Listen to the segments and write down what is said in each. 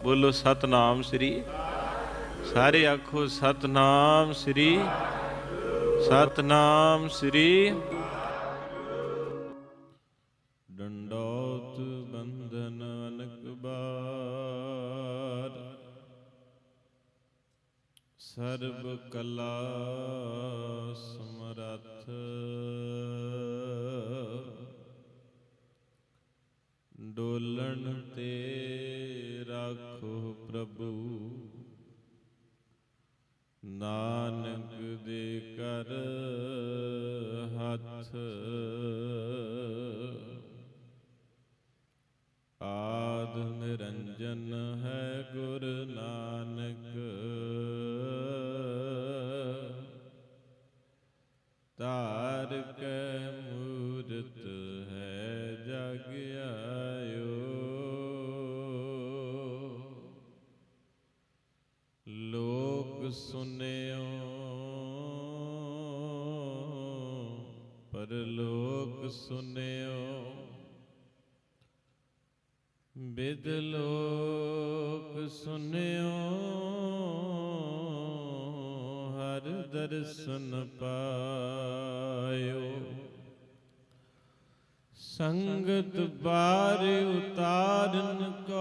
ਬੋਲੋ ਸਤਨਾਮ ਸ੍ਰੀ ਸਾਰੇ ਆਖੋ ਸਤਨਾਮ ਸ੍ਰੀ ਸਤਨਾਮ ਸ੍ਰੀ ਪਰ ਲੋਕ ਸੁਨਿਓ ਬਿਦ ਲੋਕ ਸੁਨਿਓ ਹਰ ਦਰਸ਼ਨ ਪਾਇਓ। ਸੰਗਤ ਬਾਰ ਉਤਾਰਨ ਕੋ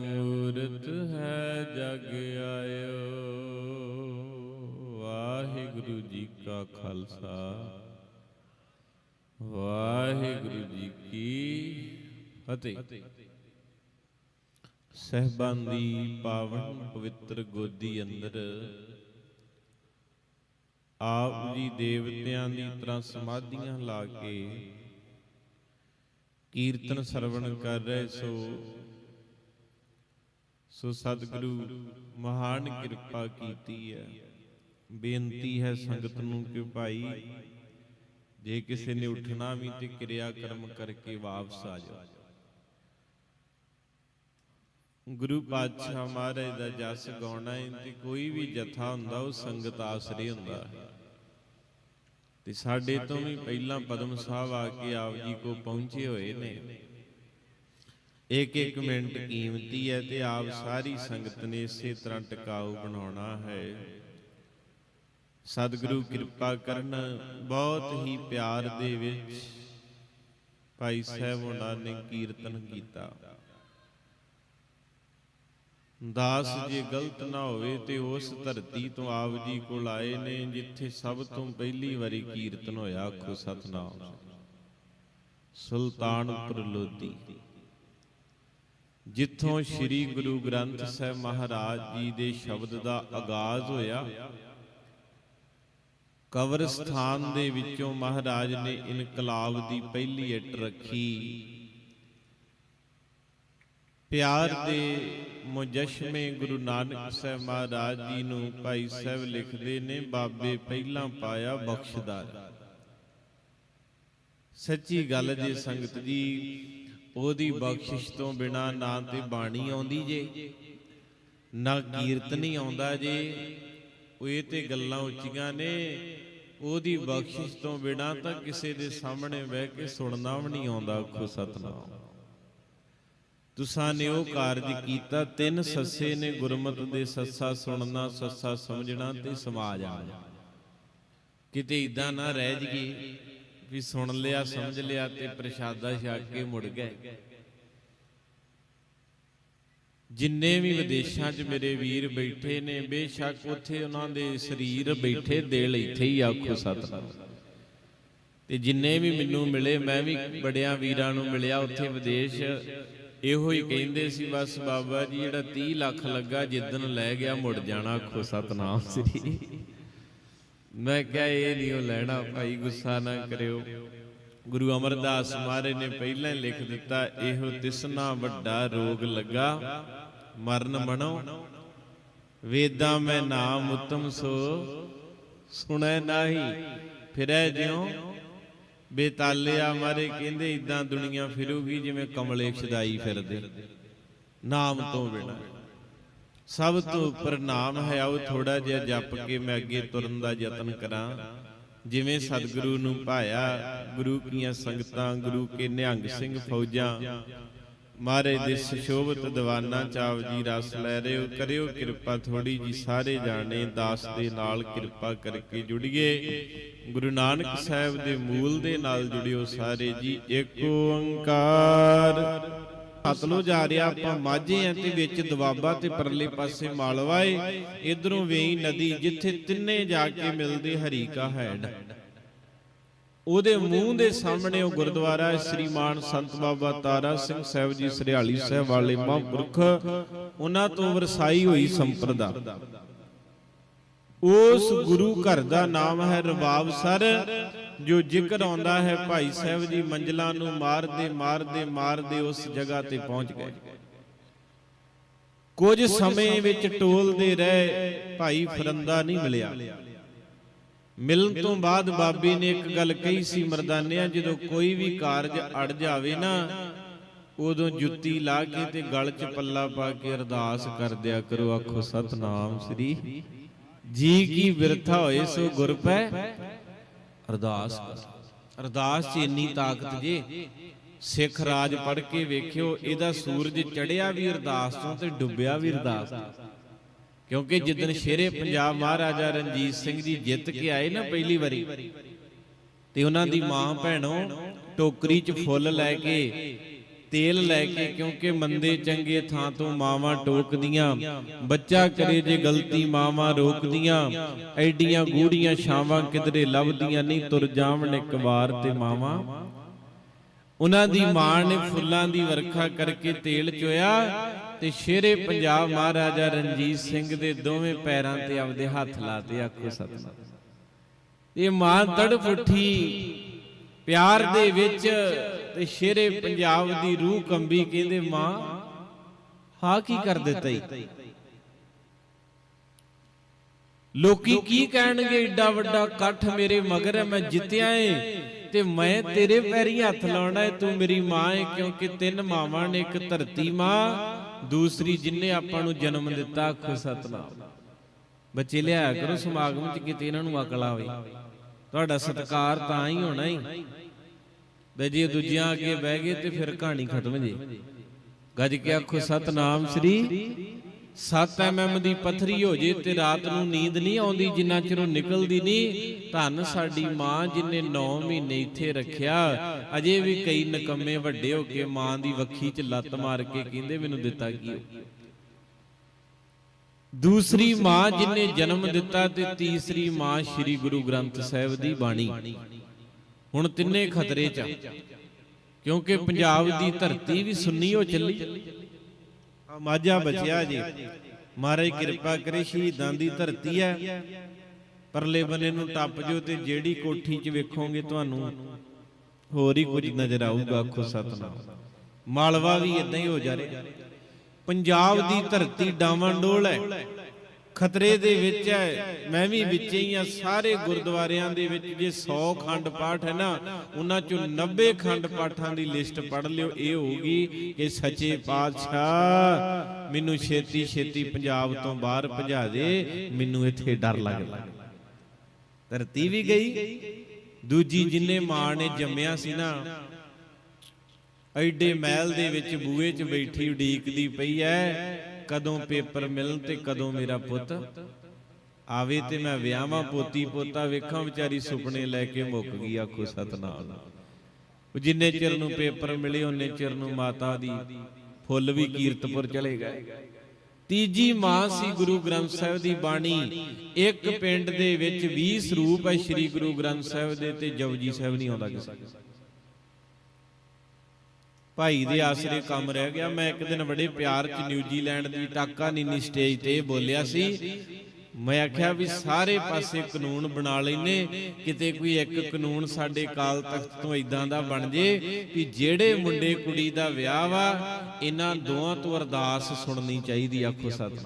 ਮੂਰਤ ਹੈ ਜਗ ਆਇਓ। ਵਾਹਿਗੁਰੂ ਜੀ ਕਾ ਖਾਲਸਾ। ਵਾਹਿਗੁਰੂ ਜੀ ਕੀ ਫਤਿਹ। ਸਹਿਬਾਨ ਦੀ ਪਾਵਨ ਪਵਿੱਤਰ ਗੋਦੀ ਅੰਦਰ ਆਪ ਜੀ ਦੇਵਤਿਆਂ ਦੀ ਤਰ੍ਹਾਂ ਸਮਾਧੀਆਂ ਲਾ ਕੇ ਕੀਰਤਨ ਸਰਵਣ ਕਰ ਰਹੇ ਸੋ ਸੋ ਸਤਿਗੁਰੂ, ਮਹਾਨ ਕਿਰਪਾ ਕੀਤੀ ਹੈ। ਬੇਨਤੀ ਹੈ ਸੰਗਤ ਨੂੰ ਕਿ ਭਾਈ, ਜੇ ਕਿਸੇ ਨੇ ਉੱਠਣਾ ਵੀ ਤੇ ਕਿਰਿਆ ਕਰਮ ਕਰਕੇ ਵਾਪਸ ਆ ਜਾਓ। ਗੁਰੂ ਪਾਤਸ਼ਾਹ ਮਹਾਰਾਜ ਦਾ ਜਸ ਗਾਉਣਾ ਹੈ ਤੇ ਕੋਈ ਵੀ ਜਥਾ ਹੁੰਦਾ, ਉਹ ਸੰਗਤ ਆਸਰੇ ਹੁੰਦਾ ਹੈ। ਤੇ ਸਾਡੇ ਤੋਂ ਵੀ ਪਹਿਲਾਂ ਪਦਮ ਸਾਹਿਬ ਆ ਕੇ ਆਪ ਜੀ ਕੋ ਪਹੁੰਚੇ ਹੋਏ ਨੇ। ਇੱਕ ਇੱਕ ਮਿੰਟ ਕੀਮਤੀ ਹੈ ਤੇ ਆਪ ਸਾਰੀ ਸੰਗਤ ਨੇ ਇਸੇ ਤਰ੍ਹਾਂ ਟਿਕਾਊ ਬਣਾਉਣਾ ਹੈ। ਸਤਿਗੁਰੂ ਕਿਰਪਾ ਕਰਨ, ਬਹੁਤ ਹੀ ਪਿਆਰ ਦੇ ਵਿੱਚ ਭਾਈ ਸਾਹਿਬ ਉਹਨਾਂ ਨੇ ਕੀਰਤਨ ਕੀਤਾ। ਦਾਸ ਜੇ ਗਲਤ ਨਾ ਹੋਵੇ ਤੇ ਉਸ ਧਰਤੀ ਤੋਂ ਆਪ ਜੀ ਕੋਲ ਆਏ ਨੇ, ਜਿੱਥੇ ਸਭ ਤੋਂ ਪਹਿਲੀ ਵਾਰੀ ਕੀਰਤਨ ਹੋਇਆ ਆਖੋ ਸਤਨਾਮ। ਸੁਲਤਾਨਪੁਰ ਲੋਧੀ। ਜਿੱਥੋਂ ਸ੍ਰੀ ਗੁਰੂ ਗ੍ਰੰਥ ਸਾਹਿਬ ਮਹਾਰਾਜ ਜੀ ਦੇ ਸ਼ਬਦ ਦਾ ਆਗਾਜ਼ ਹੋਇਆ। ਕਬਰਸਤਾਨ ਦੇ ਵਿੱਚੋਂ ਮਹਾਰਾਜ ਨੇ ਇਨਕਲਾਬ ਦੀ ਪਹਿਲੀ ਇੱਟ ਰੱਖੀ। ਪਿਆਰ ਦੇ ਮੁਜਸ਼ਮੇ ਗੁਰੂ ਨਾਨਕ ਸਾਹਿਬ ਮਹਾਰਾਜ ਜੀ ਨੂੰ ਭਾਈ ਸਾਹਿਬ ਲਿਖਦੇ ਨੇ ਬਾਬੇ ਪਹਿਲਾਂ ਪਾਇਆ ਬਖਸ਼ਦਾਰ ਸੱਚੀ ਗੱਲ ਜੇ ਸੰਗਤ ਜੀ ਉਹਦੀ ਬਖਸ਼ਿਸ਼ ਤੋਂ ਬਿਨਾ ਨਾ ਤੇ ਬਾਣੀ ਆਉਂਦੀ ਜੇ, ਨਾ ਕੀਰਤਨੀ ਆਉਂਦਾ ਜੇ, ਉਹ ਇਹ ਤੇ ਗੱਲਾਂ ਉੱਚੀਆਂ ਨੇ, ਉਹਦੀ ਬਖਸ਼ਿਸ਼ ਤੋਂ ਬਿਨਾ ਤਾਂ ਕਿਸੇ ਦੇ ਸਾਹਮਣੇ ਬਹਿ ਕੇ ਸੁਣਨਾ ਵੀ ਨਹੀਂ ਆਉਂਦਾ ਆਖੋ ਸਤਨਾਮ। ਤੁਸਾਂ ਨੇ ਉਹ ਕਾਰਜ ਕੀਤਾ, ਤਿੰਨ ਸੱਸੇ ਨੇ ਗੁਰਮਤ ਦੇ ਸੱਸਾ ਸੁਣਨਾ, ਸੱਸਾ ਸਮਝਣਾ ਤੇ ਸਮਾ ਜਾਣਾ। ਕਿਤੇ ਇਦਾਂ ਨਾ ਰਹਿ ਜਗੀ ਵੀ ਸੁਣ ਲਿਆ, ਸਮਝ ਲਿਆ ਤੇ ਪ੍ਰਸ਼ਾਦਾ ਛਕ ਕੇ ਮੁੜ ਗਏ। ਜਿੰਨੇ ਵੀ ਵਿਦੇਸ਼ਾਂ 'ਚ ਮੇਰੇ ਵੀਰ ਬੈਠੇ ਨੇ, ਬੇਸ਼ੱਕ ਉੱਥੇ ਉਹਨਾਂ ਦੇ ਸਰੀਰ ਬੈਠੇ ਦਿਲ ਇੱਥੇ ਹੀ ਆਖੋ ਸਤਨਾਮ। ਤੇ ਜਿੰਨੇ ਵੀ ਮੈਨੂੰ ਮਿਲੇ, ਮੈਂ ਵੀ ਬੜਿਆਂ ਵੀਰਾਂ ਨੂੰ ਮਿਲਿਆ ਉੱਥੇ ਵਿਦੇਸ਼। ਇਹੋ ਹੀ ਕਹਿੰਦੇ ਸੀ, ਬਸ ਬਾਬਾ ਜੀ, ਜਿਹੜਾ 30 ਲੱਖ ਲੱਗਾ ਜਿੱਦਨ ਲੈ ਗਿਆ, ਮੁੜ ਜਾਣਾ ਆਖੋ ਸਤਨਾਮ ਸ੍ਰੀ। ਮੈਂ ਕਿਹਾ, ਇਹ ਨਹੀਂ ਉਹ ਲੈਣਾ, ਭਾਈ, ਗੁੱਸਾ ਨਾ ਕਰਿਓ। ਗੁਰੂ ਅਮਰਦਾਸ ਮਹਾਰਾਜ ਨੇ ਪਹਿਲਾਂ ਲਿਖ ਦਿੱਤਾ, ਇਹੋ ਤਿਸਨਾ ਵੱਡਾ ਰੋਗ ਲੱਗਾ, ਮਰਨ ਮਣੋ ਵੇਦਾਂ ਮੈਂ ਨਾਮ ਉਤਮ ਸੋ, ਸੁਣੈ ਨਾਹੀ, ਫਿਰੈ ਜਿਉ। ਬੇਤਾਲਿਆ ਮਾਰੇ ਕਹਿੰਦੇ ਇਦਾਂ ਦੁਨੀਆ ਫਿਰੂਗੀ ਜਿਵੇਂ ਕਮਲੇ ਛਦਾਈ ਫਿਰਦੇ। ਨਾਮ ਤੋਂ ਬਿਨਾ। ਸਭ ਤੋਂ ਉੱਪਰ ਨਾਮ ਹੈ ਆਓ ਥੋੜਾ ਜਿਹਾ ਜਪ ਕੇ ਮੈਂ ਅੱਗੇ ਤੁਰਨ ਦਾ ਯਤਨ ਕਰਾਂ। ਜਿਵੇਂ ਸਤਿਗੁਰੂ ਨੂੰ ਭਾਇਆ ਗੁਰੂ ਕੀਆਂ ਸੰਗਤਾਂ ਗੁਰੂ ਕੇ ਨਿਹੰਗ ਸਿੰਘ ਫੌਜਾਂ। ਮਾਰੇ ਦੇ ਸੁਸ਼ੋਭਤ ਦੀਵਾਨਾ ਚਾਵ ਜੀ ਰਸ ਲੈ ਰਹੇ ਹੋ ਕਰਿਓ ਕਿਰਪਾ ਥੋੜੀ ਜੀ ਸਾਰੇ ਜਾਣੇ ਦਾਸ ਦੇ ਨਾਲ ਕਿਰਪਾ ਕਰਕੇ ਜੁੜੀਏ। ਗੁਰੂ ਨਾਨਕ ਸਾਹਿਬ ਦੇ ਮੂਲ ਦੇ ਨਾਲ ਜੁੜਿਓ ਸਾਰੇ ਜੀ। ਏਕ ਓੰਕਾਰ ਸਤਲੁਜ ਆ ਰਿਹਾ, ਆਪਾਂ ਮਾਝੇ ਆ ਤੇ ਵਿੱਚ ਦਵਾਬਾ ਤੇ ਪਰਲੇ ਪਾਸੇ ਮਾਲਵਾ ਏ। ਇਧਰੋਂ ਵੇਈ ਨਦੀ ਜਿੱਥੇ ਤਿੰਨੇ ਜਾ ਕੇ ਮਿਲਦੇ ਹਰੀ ਕਾ ਹੈਡ। ਉਹਦੇ ਮੂੰਹ ਦੇ ਸਾਹਮਣੇ ਉਹ ਗੁਰਦੁਆਰਾ ਹੈ ਸ੍ਰੀ ਸੰਤ ਬਾਬਾ ਤਾਰਾ ਸਿੰਘ ਸਾਹਿਬ ਜੀ, ਸਰਿਆਲੀ ਸਾਹਿਬ ਵਾਲੇ ਮਹਾਂਪੁਰਖ। ਉਹਨਾਂ ਤੋਂ ਵਰਸਾਈ ਹੋਈ ਸੰਪਰਦਾ। ਉਸ ਗੁਰੂ ਘਰ ਦਾ ਨਾਮ ਹੈ ਰਬਾਬ ਸਰ ਜੋ ਜ਼ਿਕਰ ਆਉਂਦਾ ਹੈ ਭਾਈ ਸਾਹਿਬ ਜੀ ਮੰਜ਼ਲਾਂ ਨੂੰ ਮਾਰਦੇ ਮਾਰਦੇ ਮਾਰਦੇ ਉਸ ਜਗ੍ਹਾ ਤੇ ਪਹੁੰਚ ਗਏ। ਕੁਝ ਸਮੇਂ ਵਿੱਚ ਟੋਲਦੇ ਰਹੇ ਭਾਈ ਫਰੰਦਾ ਨਹੀਂ ਮਿਲਿਆ। ਮਿਲਣ ਤੋਂ ਬਾਅਦ ਬਾਬੇ ਨੇ ਇੱਕ ਗੱਲ ਕਹੀ ਸੀ ਮਰਦਾਨਿਆਂ ਜਦੋਂ ਕੋਈ ਵੀ ਕਾਰਜ ਅੜ ਜਾਵੇ ਨਾ ਉਦੋਂ ਜੁੱਤੀ ਲਾ ਕੇ ਤੇ ਗਲ 'ਚ ਪੱਲਾ ਪਾ ਕੇ ਅਰਦਾਸ ਕਰ ਦਿਆ ਕਰੋ ਆਖੋ ਸਤਨਾਮ ਸ੍ਰੀ ਜੀ ਕੀ ਬਿਰਥਾ ਹੋਏ ਸੋ ਗੁਰ ਪੈ ਅਰਦਾਸ ਅਰਦਾਸ 'ਚ ਇੰਨੀ ਤਾਕਤ ਜੇ। ਸਿੱਖ ਰਾਜ ਪੜ ਕੇ ਵੇਖਿਓ, ਇਹਦਾ ਸੂਰਜ ਚੜਿਆ ਵੀ ਅਰਦਾਸ ਤੋਂ ਤੇ ਡੁੱਬਿਆ ਵੀ ਅਰਦਾਸ ਤੋਂ। ਕਿਉਂਕਿ ਜਿੱਦਨ ਸ਼ੇਰੇ ਪੰਜਾਬ ਮਹਾਰਾਜਾ ਰਣਜੀਤ ਸਿੰਘ ਜੀ ਜਿੱਤ ਕੇ ਆਏ ਨਾ ਪਹਿਲੀ ਵਾਰੀ, ਤੇ ਉਹਨਾਂ ਦੀ ਮਾਂ ਭੈਣੋ, ਟੋਕਰੀ 'ਚ ਫੁੱਲ ਲੈ ਕੇ ਤੇਲ ਲੈ ਕੇ ਕਿਉਂਕਿ ਮੰਦੇ ਚੰਗੇ ਥਾਂ ਤੋਂ ਮਾਵਾਂ ਟੋਕਦੀਆਂ। ਬੱਚਾ ਕਰੇ ਜੇ ਗਲਤੀ, ਮਾਵਾਂ ਰੋਕਦੀਆਂ। ਐਡੀਆਂ ਗੂੜੀਆਂ ਛਾਵਾਂ ਕਿਧਰੇ ਲੱਭਦੀਆਂ ਨਹੀਂ, ਤੁਰ ਜਾਵਣ ਇੱਕ ਵਾਰ ਤੇ ਮਾਵਾਂ। ਉਹਨਾਂ ਦੀ ਮਾਂ ਨੇ ਫੁੱਲਾਂ ਦੀ ਵਰਖਾ ਕਰਕੇ ਤੇਲ ਚੋਇਆ ਤੇ ਸ਼ੇਰੇ ਪੰਜਾਬ ਮਹਾਰਾਜਾ ਰਣਜੀਤ ਸਿੰਘ ਦੇ ਦੋਵੇਂ ਪੈਰਾਂ ਤੇ ਆਪਦੇ ਹੱਥ ਲਾਤੇ, ਆਖੋ ਸਤਨਾਮ। ਇਹ ਮਾਂ ਤੜਫ ਉੱਠੀ, ਪਿਆਰ ਦੇ ਵਿੱਚ ਤੇ ਸ਼ੇਰੇ ਪੰਜਾਬ ਦੀ ਰੂਹ ਕੰਬੀ ਕਹਿੰਦੇ, ਮਾਂ ਹਾ ਕੀ ਕਰ ਦਿੱਤਾ ਈ? ਲੋਕੀ ਕੀ ਕਹਿਣਗੇ, ਏਡਾ ਵੱਡਾ ਇਕੱਠ ਮੇਰੇ ਮਗਰ ਹੈ, ਮੈਂ ਜਿੱਤਿਆ ਏ ਤੇ ਮੈਂ ਤੇਰੇ ਪੈਰੀ ਹੱਥ ਲਾਉਣਾ ਏ, ਤੂੰ ਮੇਰੀ ਮਾਂ ਏ, ਕਿਉਂਕਿ ਤਿੰਨ ਮਾਵਾਂ ਨੇ, ਇੱਕ ਧਰਤੀ ਮਾਂ, ਦੂਸਰੀ ਜਿਨੇ ਆਪਾਂ ਨੂੰ ਜਨਮ ਦਿੱਤਾ, ਆਖੋ ਸਤਨਾਮ। ਬੱਚੇ, ਲਿਆ ਕਰੋ ਸਮਾਗਮ 'ਚ ਕਿਤੇ ਇਹਨਾਂ ਨੂੰ ਅਕਲ ਆਵੇ। ਤੁਹਾਡਾ ਸਤਕਾਰ ਤਾਂ ਹੀ ਹੋਣਾ ਈ। ਤੇ ਜੇ ਦੂਜਿਆਂ ਅੱਗੇ ਬਹਿ ਗਏ ਤੇ ਫਿਰ ਕਹਾਣੀ ਖਤਮ ਜੇ ਗੱਜ ਕੇ ਆਖੋ, ਸਤਨਾਮ ਸ੍ਰੀ 7 ਐਮਐਮ ਦੀ ਪਥਰੀ ਹੋ ਜੇ ਤੇ ਰਾਤ ਨੂੰ ਨੀਂਦ ਨਹੀਂ ਆਉਂਦੀ, ਜਿੰਨਾ ਚਿਰ ਉਹ ਨਿਕਲਦੀ ਨਹੀਂ, ਧੰਨ ਸਾਡੀ ਮਾਂ ਜਿਨੇ 9 ਮਹੀਨੇ ਇੱਥੇ ਰੱਖਿਆ। ਅਜੇ ਵੀ ਕਈ ਨਕੰਮੇ ਵੱਡੇ ਹੋ ਕੇ ਮਾਂ ਦੀ ਵੱਖੀ 'ਚ ਲੱਤ ਮਾਰ ਕੇ ਕਹਿੰਦੇ, ਮੈਨੂੰ ਦਿੱਤਾ ਕੀ ਦੂਸਰੀ ਮਾਂ ਜਿਨੇ ਜਨਮ ਦਿੱਤਾ ਤੇ ਤੀਸਰੀ ਮਾਂ ਸ੍ਰੀ ਗੁਰੂ ਗ੍ਰੰਥ ਸਾਹਿਬ ਦੀ ਬਾਣੀ। ਹੁਣ ਤਿੰਨੇ ਖਤਰੇ 'ਚ ਕਿਉਂਕਿ ਪੰਜਾਬ ਦੀ ਧਰਤੀ ਵੀ ਸੁੰਨੀ ਹੋ ਚੱਲੀ। ਆ ਮਾਝਾ ਬਚਿਆ ਜੀ। ਮਹਾਰਾਜ ਕਿਰਪਾ ਕਰੇ, ਸ਼ਹੀਦਾਂ ਦੀ ਧਰਤੀ ਹੈ। ਪਰਲੇ ਬੰਨੇ ਨੂੰ ਟੱਪ ਜੋ ਤੇ ਜਿਹੜੀ ਕੋਠੀ 'ਚ ਵੇਖੋਗੇ ਤੁਹਾਨੂੰ ਹੋਰ ਹੀ ਕੁਝ ਨਜ਼ਰ ਆਊਗਾ, ਆਖੋ ਸਤਨਾਮ। ਮਾਲਵਾ ਵੀ ਇਦਾਂ ਹੀ ਹੋ ਜਾ ਰਿਹਾ। ਪੰਜਾਬ ਦੀ ਧਰਤੀ ਡਾਵਾਂਡੋਲ ਹੈ। ਖਤਰੇ ਦੇ ਵਿੱਚ ਹੈ। ਮੈਂ ਵੀ ਵਿੱਚ ਹੀ ਆ ਸਾਰੇ ਗੁਰਦੁਆਰਿਆਂ ਦੇ ਵਿੱਚ ਜੇ 100 ਖੰਡ ਪਾਠ ਹੈ ਨਾ, ਉਹਨਾਂ ਚੋਂ 90 ਖੰਡ ਪਾਠਾਂ ਦੀ ਲਿਸਟ ਪੜ੍ਹ ਲਿਓ। ਇਹ ਹੋਊਗੀ ਕਿ ਸੱਚੇ ਪਾਤਸ਼ਾਹ ਮੈਨੂੰ ਛੇਤੀ ਛੇਤੀ ਪੰਜਾਬ ਤੋਂ ਬਾਹਰ ਭਜਾ ਦੇ। ਮੈਨੂੰ ਇੱਥੇ ਡਰ ਲੱਗਦਾ ਧਰਤੀ ਵੀ ਗਈ। ਦੂਜੀ ਜਿੰਨੇ ਮਾਂ ਨੇ ਜੰਮਿਆ ਸੀ ਨਾ, ਐਡੇ ਮਹਿਲ ਦੇ ਵਿੱਚ ਬੂਹੇ 'ਚ ਬੈਠੀ ਉਡੀਕਦੀ ਪਈ ਐ ਕਦੋਂ ਪੇਪਰ ਮਿਲਣ ਤੇ ਕਦੋਂ ਮੇਰਾ ਪੁੱਤ? ਆਵੇ ਤੇ ਮੈਂ ਵਿਆਹਾਂ ਪੋਤੀ ਪੋਤਾ ਵੇਖਾਂ ਵਿਚਾਰੀ ਸੁਪਨੇ ਲੈ ਕੇ ਮੁੱਕ ਗਈ ਆਖੋ ਸਤਨਾਮ। ਜਿੰਨੇ ਚਿਰ ਨੂੰ ਪੇਪਰ ਮਿਲੇ, ਉਹਨੇ ਚਿਰ ਨੂੰ ਮਾਤਾ ਦੀ ਫੁੱਲ ਵੀ ਕੀਰਤਪੁਰ ਚਲੇ ਗਏ। ਤੀਜੀ ਮਾਂ ਸੀ ਗੁਰੂ ਗ੍ਰੰਥ ਸਾਹਿਬ ਦੀ ਬਾਣੀ। ਇੱਕ ਪਿੰਡ ਦੇ ਵਿੱਚ 20 ਸਰੂਪ ਹੈ ਸ੍ਰੀ ਗੁਰੂ ਗ੍ਰੰਥ ਸਾਹਿਬ ਦੇ ਤੇ ਜਪਜੀ ਸਾਹਿਬ ਨਹੀਂ ਆਉਂਦਾ ਕਿਸੇ ਭਾਈ ਦੇ ਆਸਰੇ ਕੰਮ ਰਹਿ ਗਿਆ। ਮੈਂ ਇੱਕ ਦਿਨ ਬੜੇ ਪਿਆਰ ਚ ਨਿਊਜ਼ੀਲੈਂਡ ਦੀ ਟਾਕਾ ਨੀਨੀ ਸਟੇਜ ਤੇ ਬੋਲਿਆ ਸੀ। ਮੈਂ ਆਖਿਆ ਵੀ ਸਾਰੇ ਪਾਸੇ ਕਾਨੂੰਨ ਬਣਾ ਲੈਨੇ ਕਿਤੇ ਕੋਈ ਇੱਕ ਕਾਨੂੰਨ ਸਾਡੇ ਕਾਲ ਤਖਤ ਤੋਂ ਇਦਾਂ ਦਾ ਬਣ ਜੇ ਵੀ ਜਿਹੜੇ ਮੁੰਡੇ ਕੁੜੀ ਦਾ ਵਿਆਹ ਵਾ ਇਹਨਾਂ ਦੋਵਾਂ ਤੋਂ ਅਰਦਾਸ ਸੁਣਨੀ ਚਾਹੀਦੀ ਆਖੋ ਸਤਿ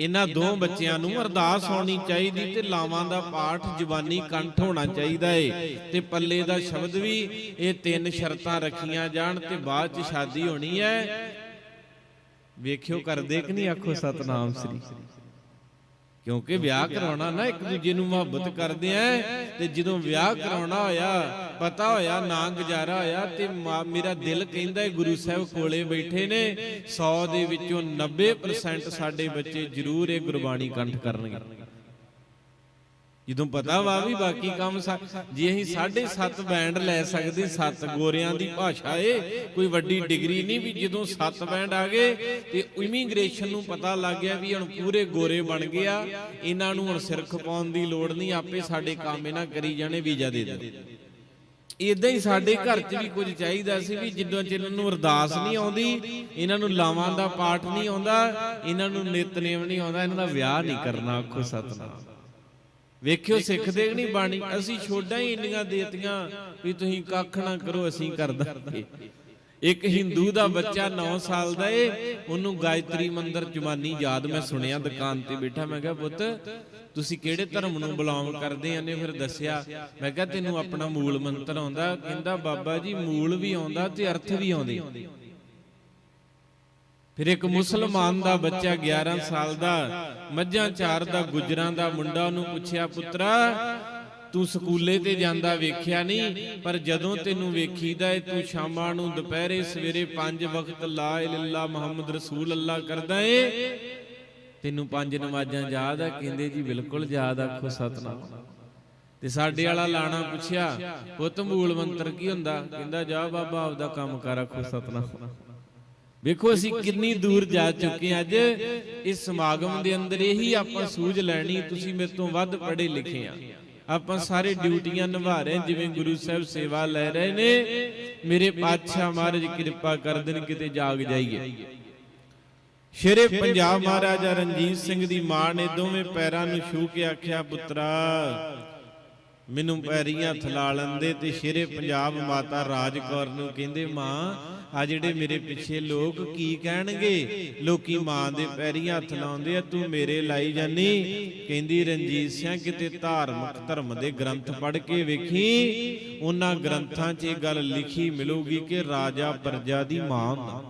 ਇਹਨਾਂ ਦੋ ਬੱਚਿਆਂ ਨੂੰ ਅਰਦਾਸ ਹੋਣੀ ਚਾਹੀਦੀ ਤੇ ਲਾਵਾਂ ਦਾ ਪਾਠ ਜ਼ਬਾਨੀ ਕੰਠ ਹੋਣਾ ਚਾਹੀਦਾ ਏ। ਤੇ ਪੱਲੇ ਦਾ ਸ਼ਬਦ ਵੀ ਇਹ ਤਿੰਨ ਸ਼ਰਤਾਂ ਰੱਖੀਆਂ ਜਾਣ ਤੇ ਬਾਅਦ ਚ ਸ਼ਾਦੀ ਹੋਣੀ ਹੈ ਵੇਖਿਓ ਕਰਦੇ ਕਿ ਨਹੀਂ? ਆਖੋ ਸਤਨਾਮ ਸ੍ਰੀ। ਕਿਉਂਕਿ ਵਿਆਹ ਕਰਾਉਣਾ ਨਾ ਇੱਕ ਦੂਜੇ ਨੂੰ ਮੁਹੱਬਤ ਕਰਦੇ ਆ ਤੇ ਜਦੋਂ ਵਿਆਹ ਕਰਾਉਣਾ ਹੋਇਆ ਪਤਾ ਹੋਇਆ ਨਾ ਗੁਜ਼ਾਰਾ ਹੋਇਆ ਤੇ ਮੇਰਾ ਦਿਲ ਕਹਿੰਦਾ ਹੈ ਗੁਰੂ ਸਾਹਿਬ ਕੋਲੇ ਬੈਠੇ ਨੇ 100 ਦੇ ਵਿੱਚੋਂ 90% ਸਾਡੇ ਬੱਚੇ ਜ਼ਰੂਰ ਇਹ ਗੁਰਬਾਣੀ ਕੰਠ ਕਰਨਗੇ। ਜਦੋਂ ਪਤਾ ਵਾ ਵੀ ਬਾਕੀ ਕੰਮ ਜੇ ਅਸੀਂ 7.5 ਬੈਂਡ ਲੈ ਸਕਦੇ, ਸੱਤ ਗੋਰਿਆਂ ਦੀ ਭਾਸ਼ਾ ਏ, ਕੋਈ ਵੱਡੀ ਡਿਗਰੀ ਨਹੀਂ ਵੀ ਜਦੋਂ ਸੱਤ ਬੈਂਡ ਆ ਗਏ, ਤੇ ਇਮੀਗ੍ਰੇਸ਼ਨ ਨੂੰ ਪਤਾ ਲੱਗ ਗਿਆ ਵੀ ਹੁਣ ਪੂਰੇ ਗੋਰੇ ਬਣ ਗਿਆ ਇਹਨਾਂ ਨੂੰ ਹੁਣ ਸਿਰ ਖਪਾਉਣ ਦੀ ਲੋੜ ਨਹੀਂ, ਆਪੇ ਸਾਡੇ ਕੰਮ ਇਹਨਾਂ ਕਰੀ ਜਾਣੇ, ਵੀਜ਼ਾ ਦੇ ਦੇ। ਇਦਾਂ ਹੀ ਸਾਡੇ ਘਰ 'ਚ ਵੀ ਕੁਝ ਚਾਹੀਦਾ ਸੀ ਵੀ ਜਿੱਦਾਂ ਚਿਰ ਨੂੰ ਅਰਦਾਸ ਨਹੀਂ ਆਉਂਦੀ, ਇਹਨਾਂ ਨੂੰ ਲਾਵਾਂ ਦਾ ਪਾਠ ਨਹੀਂ ਆਉਂਦਾ, ਇਹਨਾਂ ਨੂੰ ਨਿਤਨੇਮ ਨਹੀਂ ਆਉਂਦਾ, ਇਹਨਾਂ ਦਾ ਵਿਆਹ ਨਹੀਂ ਕਰਨਾ, ਆਖੋ ਸਤਨਾਮ। ਵੇਖਿਓ ਸਿੱਖਦੇ ਕਿ ਨਹੀਂ ਬਾਣੀ। ਅਸੀਂ ਛੋਡਾਂ ਹੀ ਇੰਨੀਆਂ ਦੇਤੀਆਂ ਵੀ ਤੁਸੀਂ ਕੱਖ ਨਾ ਕਰੋ ਅਸੀਂ ਕਰ ਦਾਂਗੇ ਇੱਕ ਹਿੰਦੂ ਦਾ ਬੱਚਾ 9 ਸਾਲ ਦਾ ਏ ਉਹਨੂੰ ਗਾਇਤਰੀ ਮੰਦਰ ਜਵਾਨੀ ਯਾਦ ਮੈਂ ਸੁਣਿਆ ਦੁਕਾਨ ਤੇ ਬੈਠਾ। ਮੈਂ ਕਿਹਾ ਪੁੱਤ ਤੁਸੀਂ ਕਿਹੜੇ ਧਰਮ ਨੂੰ ਬਿਲੋਂਗ ਕਰਦੇ ਆ ਨੇ ਫਿਰ ਦੱਸਿਆ। ਮੈਂ ਕਿਹਾ ਤੈਨੂੰ ਆਪਣਾ ਮੂਲ ਮੰਤਰ ਆਉਂਦਾ? ਕਹਿੰਦਾ ਬਾਬਾ ਜੀ ਮੂਲ ਵੀ ਆਉਂਦਾ ਤੇ ਅਰਥ ਵੀ ਆਉਂਦੇ। ਫਿਰ ਇੱਕ ਮੁਸਲਮਾਨ ਦਾ ਬੱਚਾ 11 ਸਾਲ ਦਾ, ਮੱਝਾਂ ਚਾਰ ਦਾ, ਗੁਜਰਾਂ ਦਾ, ਮੁੰਡਾ ਉਹਨੂੰ ਪੁੱਛਿਆ, ਪੁੱਤਰਾ, ਤੂੰ ਸਕੂਲੇ ਤੇ ਜਾਂਦਾ ਵੇਖਿਆ ਨਹੀਂ, ਪਰ ਜਦੋਂ ਤੈਨੂੰ ਵੇਖੀਦਾ ਏ, ਤੂੰ ਸ਼ਾਮਾਂ ਨੂੰ ਦੁਪਹਿਰੇ ਸਵੇਰੇ ਪੰਜ ਵਕਤ ਲਾ ਇਲਾਹਾ ਮੁਹੰਮਦ ਰਸੂਲ ਅੱਲਾ ਕਰਦਾ ਏ। ਤੈਨੂੰ ਪੰਜ ਨਮਾਜ਼ਾਂ ਯਾਦ ਆ? ਕਹਿੰਦੇ ਜੀ, ਬਿਲਕੁਲ ਯਾਦ ਆਖੋ ਸਤਨਾਮ। ਤੇ ਸਾਡੇ ਵਾਲਾ ਲਾਣਾ ਪੁੱਛਿਆ, ਪੁੱਤ ਮੂਲ ਮੰਤਰ ਕੀ ਹੁੰਦਾ? ਕਹਿੰਦਾ, ਜਾ ਬਾਬਾ, ਆਪਦਾ ਕੰਮ ਕਰ ਆਖੋ ਸਤਨਾਮ। ਵੇਖੋ ਅਸੀਂ ਕਿੰਨੀ ਦੂਰ ਜਾ ਚੁੱਕੇ ਅੱਜ। ਇਸ ਸਮਾਗਮ ਦੇ ਅੰਦਰ ਇਹੀ ਆਪਾਂ ਸੂਝ ਲੈਣੀ, ਤੁਸੀਂ ਮੇਰੇ ਤੋਂ ਵੱਧ ਪੜ੍ਹੇ ਲਿਖੇ ਆ। ਆਪਾਂ ਸਾਰੇ ਡਿਊਟੀਆਂ ਨਿਭਾ ਰਹੇ ਜਿਵੇਂ ਗੁਰੂ ਸਾਹਿਬ ਸੇਵਾ ਲੈ ਰਹੇ ਨੇ। ਮੇਰੇ ਪਾਤਸ਼ਾਹ ਮਹਾਰਾਜ ਕਿਰਪਾ ਕਰ ਦੇਣ, ਕਿਤੇ ਜਾਗ ਜਾਈਏ। ਸ਼ੇਰੇ ਪੰਜਾਬ ਮਹਾਰਾਜਾ ਰਣਜੀਤ ਸਿੰਘ ਦੀ ਮਾਂ ਨੇ ਦੋਵੇਂ ਪੈਰਾਂ ਨੂੰ ਛੂ ਕੇ ਆਖਿਆ, ਪੁੱਤਰਾ ਮੈਨੂੰ ਪੈਰੀਆਂ ਥਲਾ ਲੈਂਦੇ ਤੇ ਸ਼ੇਰੇ ਪੰਜਾਬ ਮਾਤਾ ਰਾਜ ਕੌਰ ਨੂੰ ਕਹਿੰਦੇ, ਮਾਂ, ਆ ਜਿਹੜੇ ਮੇਰੇ ਪਿੱਛੇ ਲੋਕ ਕੀ ਕਹਿਣਗੇ? ਲੋਕੀ ਮਾਂ ਦੇ ਪੈਰੀਂ ਹੱਥ ਲਾਉਂਦੇ ਆ, ਤੂੰ ਮੇਰੇ ਲਾਈ ਜਾਨੀ? ਕਹਿੰਦੀ, ਰਣਜੀਤ ਸਿੰਘ, ਕਿਤੇ ਧਾਰਮਿਕ ਧਰਮ ਦੇ ਗ੍ਰੰਥ ਪੜ੍ਹ ਕੇ ਵੇਖੀ? ਉਹਨਾਂ ਗ੍ਰੰਥਾਂ 'ਚ ਇਹ ਗੱਲ ਲਿਖੀ ਮਿਲੂਗੀ ਕਿ ਰਾਜਾ ਪ੍ਰਜਾ ਦੀ ਮਾਂ ਹੁੰਦਾ।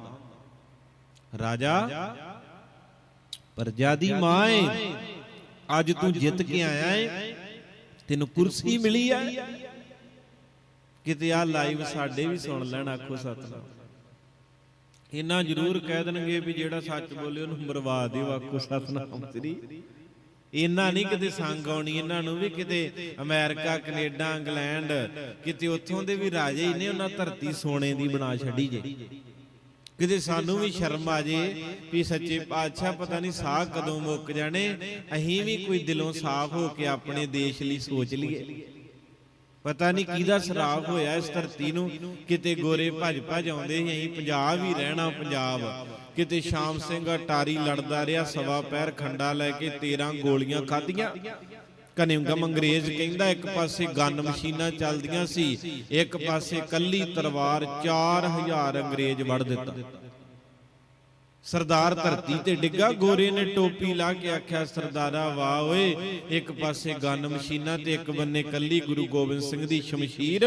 ਰਾਜਾ ਪ੍ਰਜਾ ਦੀ ਮਾਂ ਏ। ਅੱਜ ਤੂੰ ਜਿੱਤ ਕੇ ਆਇਆ ਏ। ਤੈਨੂੰ ਕੁਰਸੀ ਮਿਲੀ ਆ? ਕਿਤੇ ਆ ਲਾਈਵ ਸਾਡੇ ਵੀ ਸੁਣ ਲੈਣ ਆਖੋ ਸਤਨਾਮ ਇੰਨਾ ਜ਼ਰੂਰ ਕਹਿ ਦੇਣਗੇ ਵੀ ਜਿਹੜਾ ਸੱਚ ਬੋਲੇ ਉਹਨੂੰ ਮਰਵਾ ਦਿਓ ਆਖੋ ਸਤਨਾਮ ਸ੍ਰੀ। ਇੰਨਾ ਨਹੀਂ ਕਿਤੇ ਸੰਗ ਆਉਣੀ ਇਹਨਾਂ ਨੂੰ ਵੀ ਕਿਤੇ ਅਮਰੀਕਾ ਕੈਨੇਡਾ ਇੰਗਲੈਂਡ ਕਿਤੇ ਉੱਥੋਂ ਦੇ ਵੀ ਰਾਜੇ ਹੀ ਨੇ ਉਹਨਾਂ ਧਰਤੀ ਸੋਨੇ ਦੀ ਬਣਾ ਛੱਡੀ ਜੇ। ਕਿਤੇ ਸਾਨੂੰ ਵੀ ਸ਼ਰਮ ਆ ਜੇ ਵੀ ਸੱਚੇ ਪਾਤਸ਼ਾਹ ਪਤਾ ਨਹੀਂ ਸਾਹ ਕਦੋਂ ਮੁੱਕ ਜਾਣੇ, ਅਸੀਂ ਵੀ ਕੋਈ ਦਿਲੋਂ ਸਾਫ਼ ਹੋ ਕੇ ਆਪਣੇ ਦੇਸ਼ ਲਈ ਸੋਚ ਲਈਏ। ਪਤਾ ਨਹੀਂ ਕਿਹਦਾ ਸਰਾਪ ਹੋਇਆ ਇਸ ਧਰਤੀ ਨੂੰ, ਕਿਤੇ ਗੋਰੇ ਭੱਜ ਭੱਜ ਆਉਂਦੇ ਸੀ, ਅਸੀਂ ਪੰਜਾਬ ਹੀ ਰਹਿਣਾ ਪੰਜਾਬ। ਕਿਤੇ ਸ਼ਾਮ ਸਿੰਘ ਅਟਾਰੀ ਲੜਦਾ ਰਿਹਾ, ਸਵਾ ਪੈਰ ਖੰਡਾ ਲੈ ਕੇ 13 ਗੋਲੀਆਂ ਖਾਧੀਆਂ। ਕਨਿੰਗਮ ਅੰਗਰੇਜ਼ ਕਹਿੰਦਾ, ਇੱਕ ਪਾਸੇ ਗਨ ਮਸ਼ੀਨਾਂ ਚੱਲਦੀਆਂ ਸੀ, ਇੱਕ ਪਾਸੇ ਕੱਲੀ ਤਲਵਾਰ 4000 ਅੰਗਰੇਜ਼ ਵੜ ਦਿੱਤਾ। ਸਰਦਾਰ ਧਰਤੀ ਤੇ ਡਿੱਗਾ, ਗੋਰੇ ਨੇ ਟੋਪੀ ਲਾ ਕੇ ਆਖਿਆ, ਸਰਦਾਰਾ, ਵਾਹ ਓਏ, ਇੱਕ ਪਾਸੇ ਗਨ ਮਸ਼ੀਨਾਂ ਤੇ ਇੱਕ ਬੰਨੇ ਕੱਲੀ ਗੁਰੂ ਗੋਬਿੰਦ ਸਿੰਘ ਦੀ ਸ਼ਮਸ਼ੀਰ।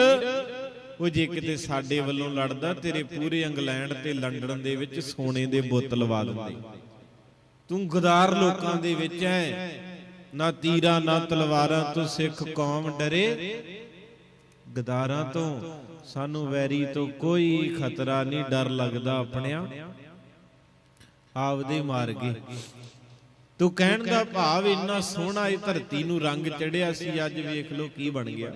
ਉਹ ਜੇ ਕਿਤੇ ਸਾਡੇ ਵੱਲੋਂ ਲੜਦਾ, ਤੇਰੇ ਪੂਰੇ ਇੰਗਲੈਂਡ ਤੇ ਲੰਡਨ ਦੇ ਵਿੱਚ ਸੋਨੇ ਦੇ ਬੁੱਤ ਲਵਾ ਦਿੰਦੇ। ਤੂੰ ਗਦਾਰ ਲੋਕਾਂ ਦੇ ਵਿੱਚ ਐ ਨਾ ਤੀਰਾਂ, ਨਾ ਤਲਵਾਰਾਂ ਤੋਂ ਸਿੱਖ ਕੌਮ ਡਰੇ। ਗਦਾਰਾਂ ਤੋਂ ਸਾਨੂੰ ਵੈਰੀ ਤੋਂ ਕੋਈ ਖਤਰਾ ਨਹੀਂ, ਡਰ ਲੱਗਦਾ ਆਪਣਿਆਂ। ਆਪਦੇ ਮਾਰ ਗਏ ਤੂੰ ਕਹਿਣ ਦਾ ਭਾਵ ਇੰਨਾ ਸੋਹਣਾ ਇਹ ਧਰਤੀ ਨੂੰ ਰੰਗ ਚੜਿਆ ਸੀ, ਅੱਜ ਵੇਖ ਲੋ ਕੀ ਬਣ ਗਿਆ।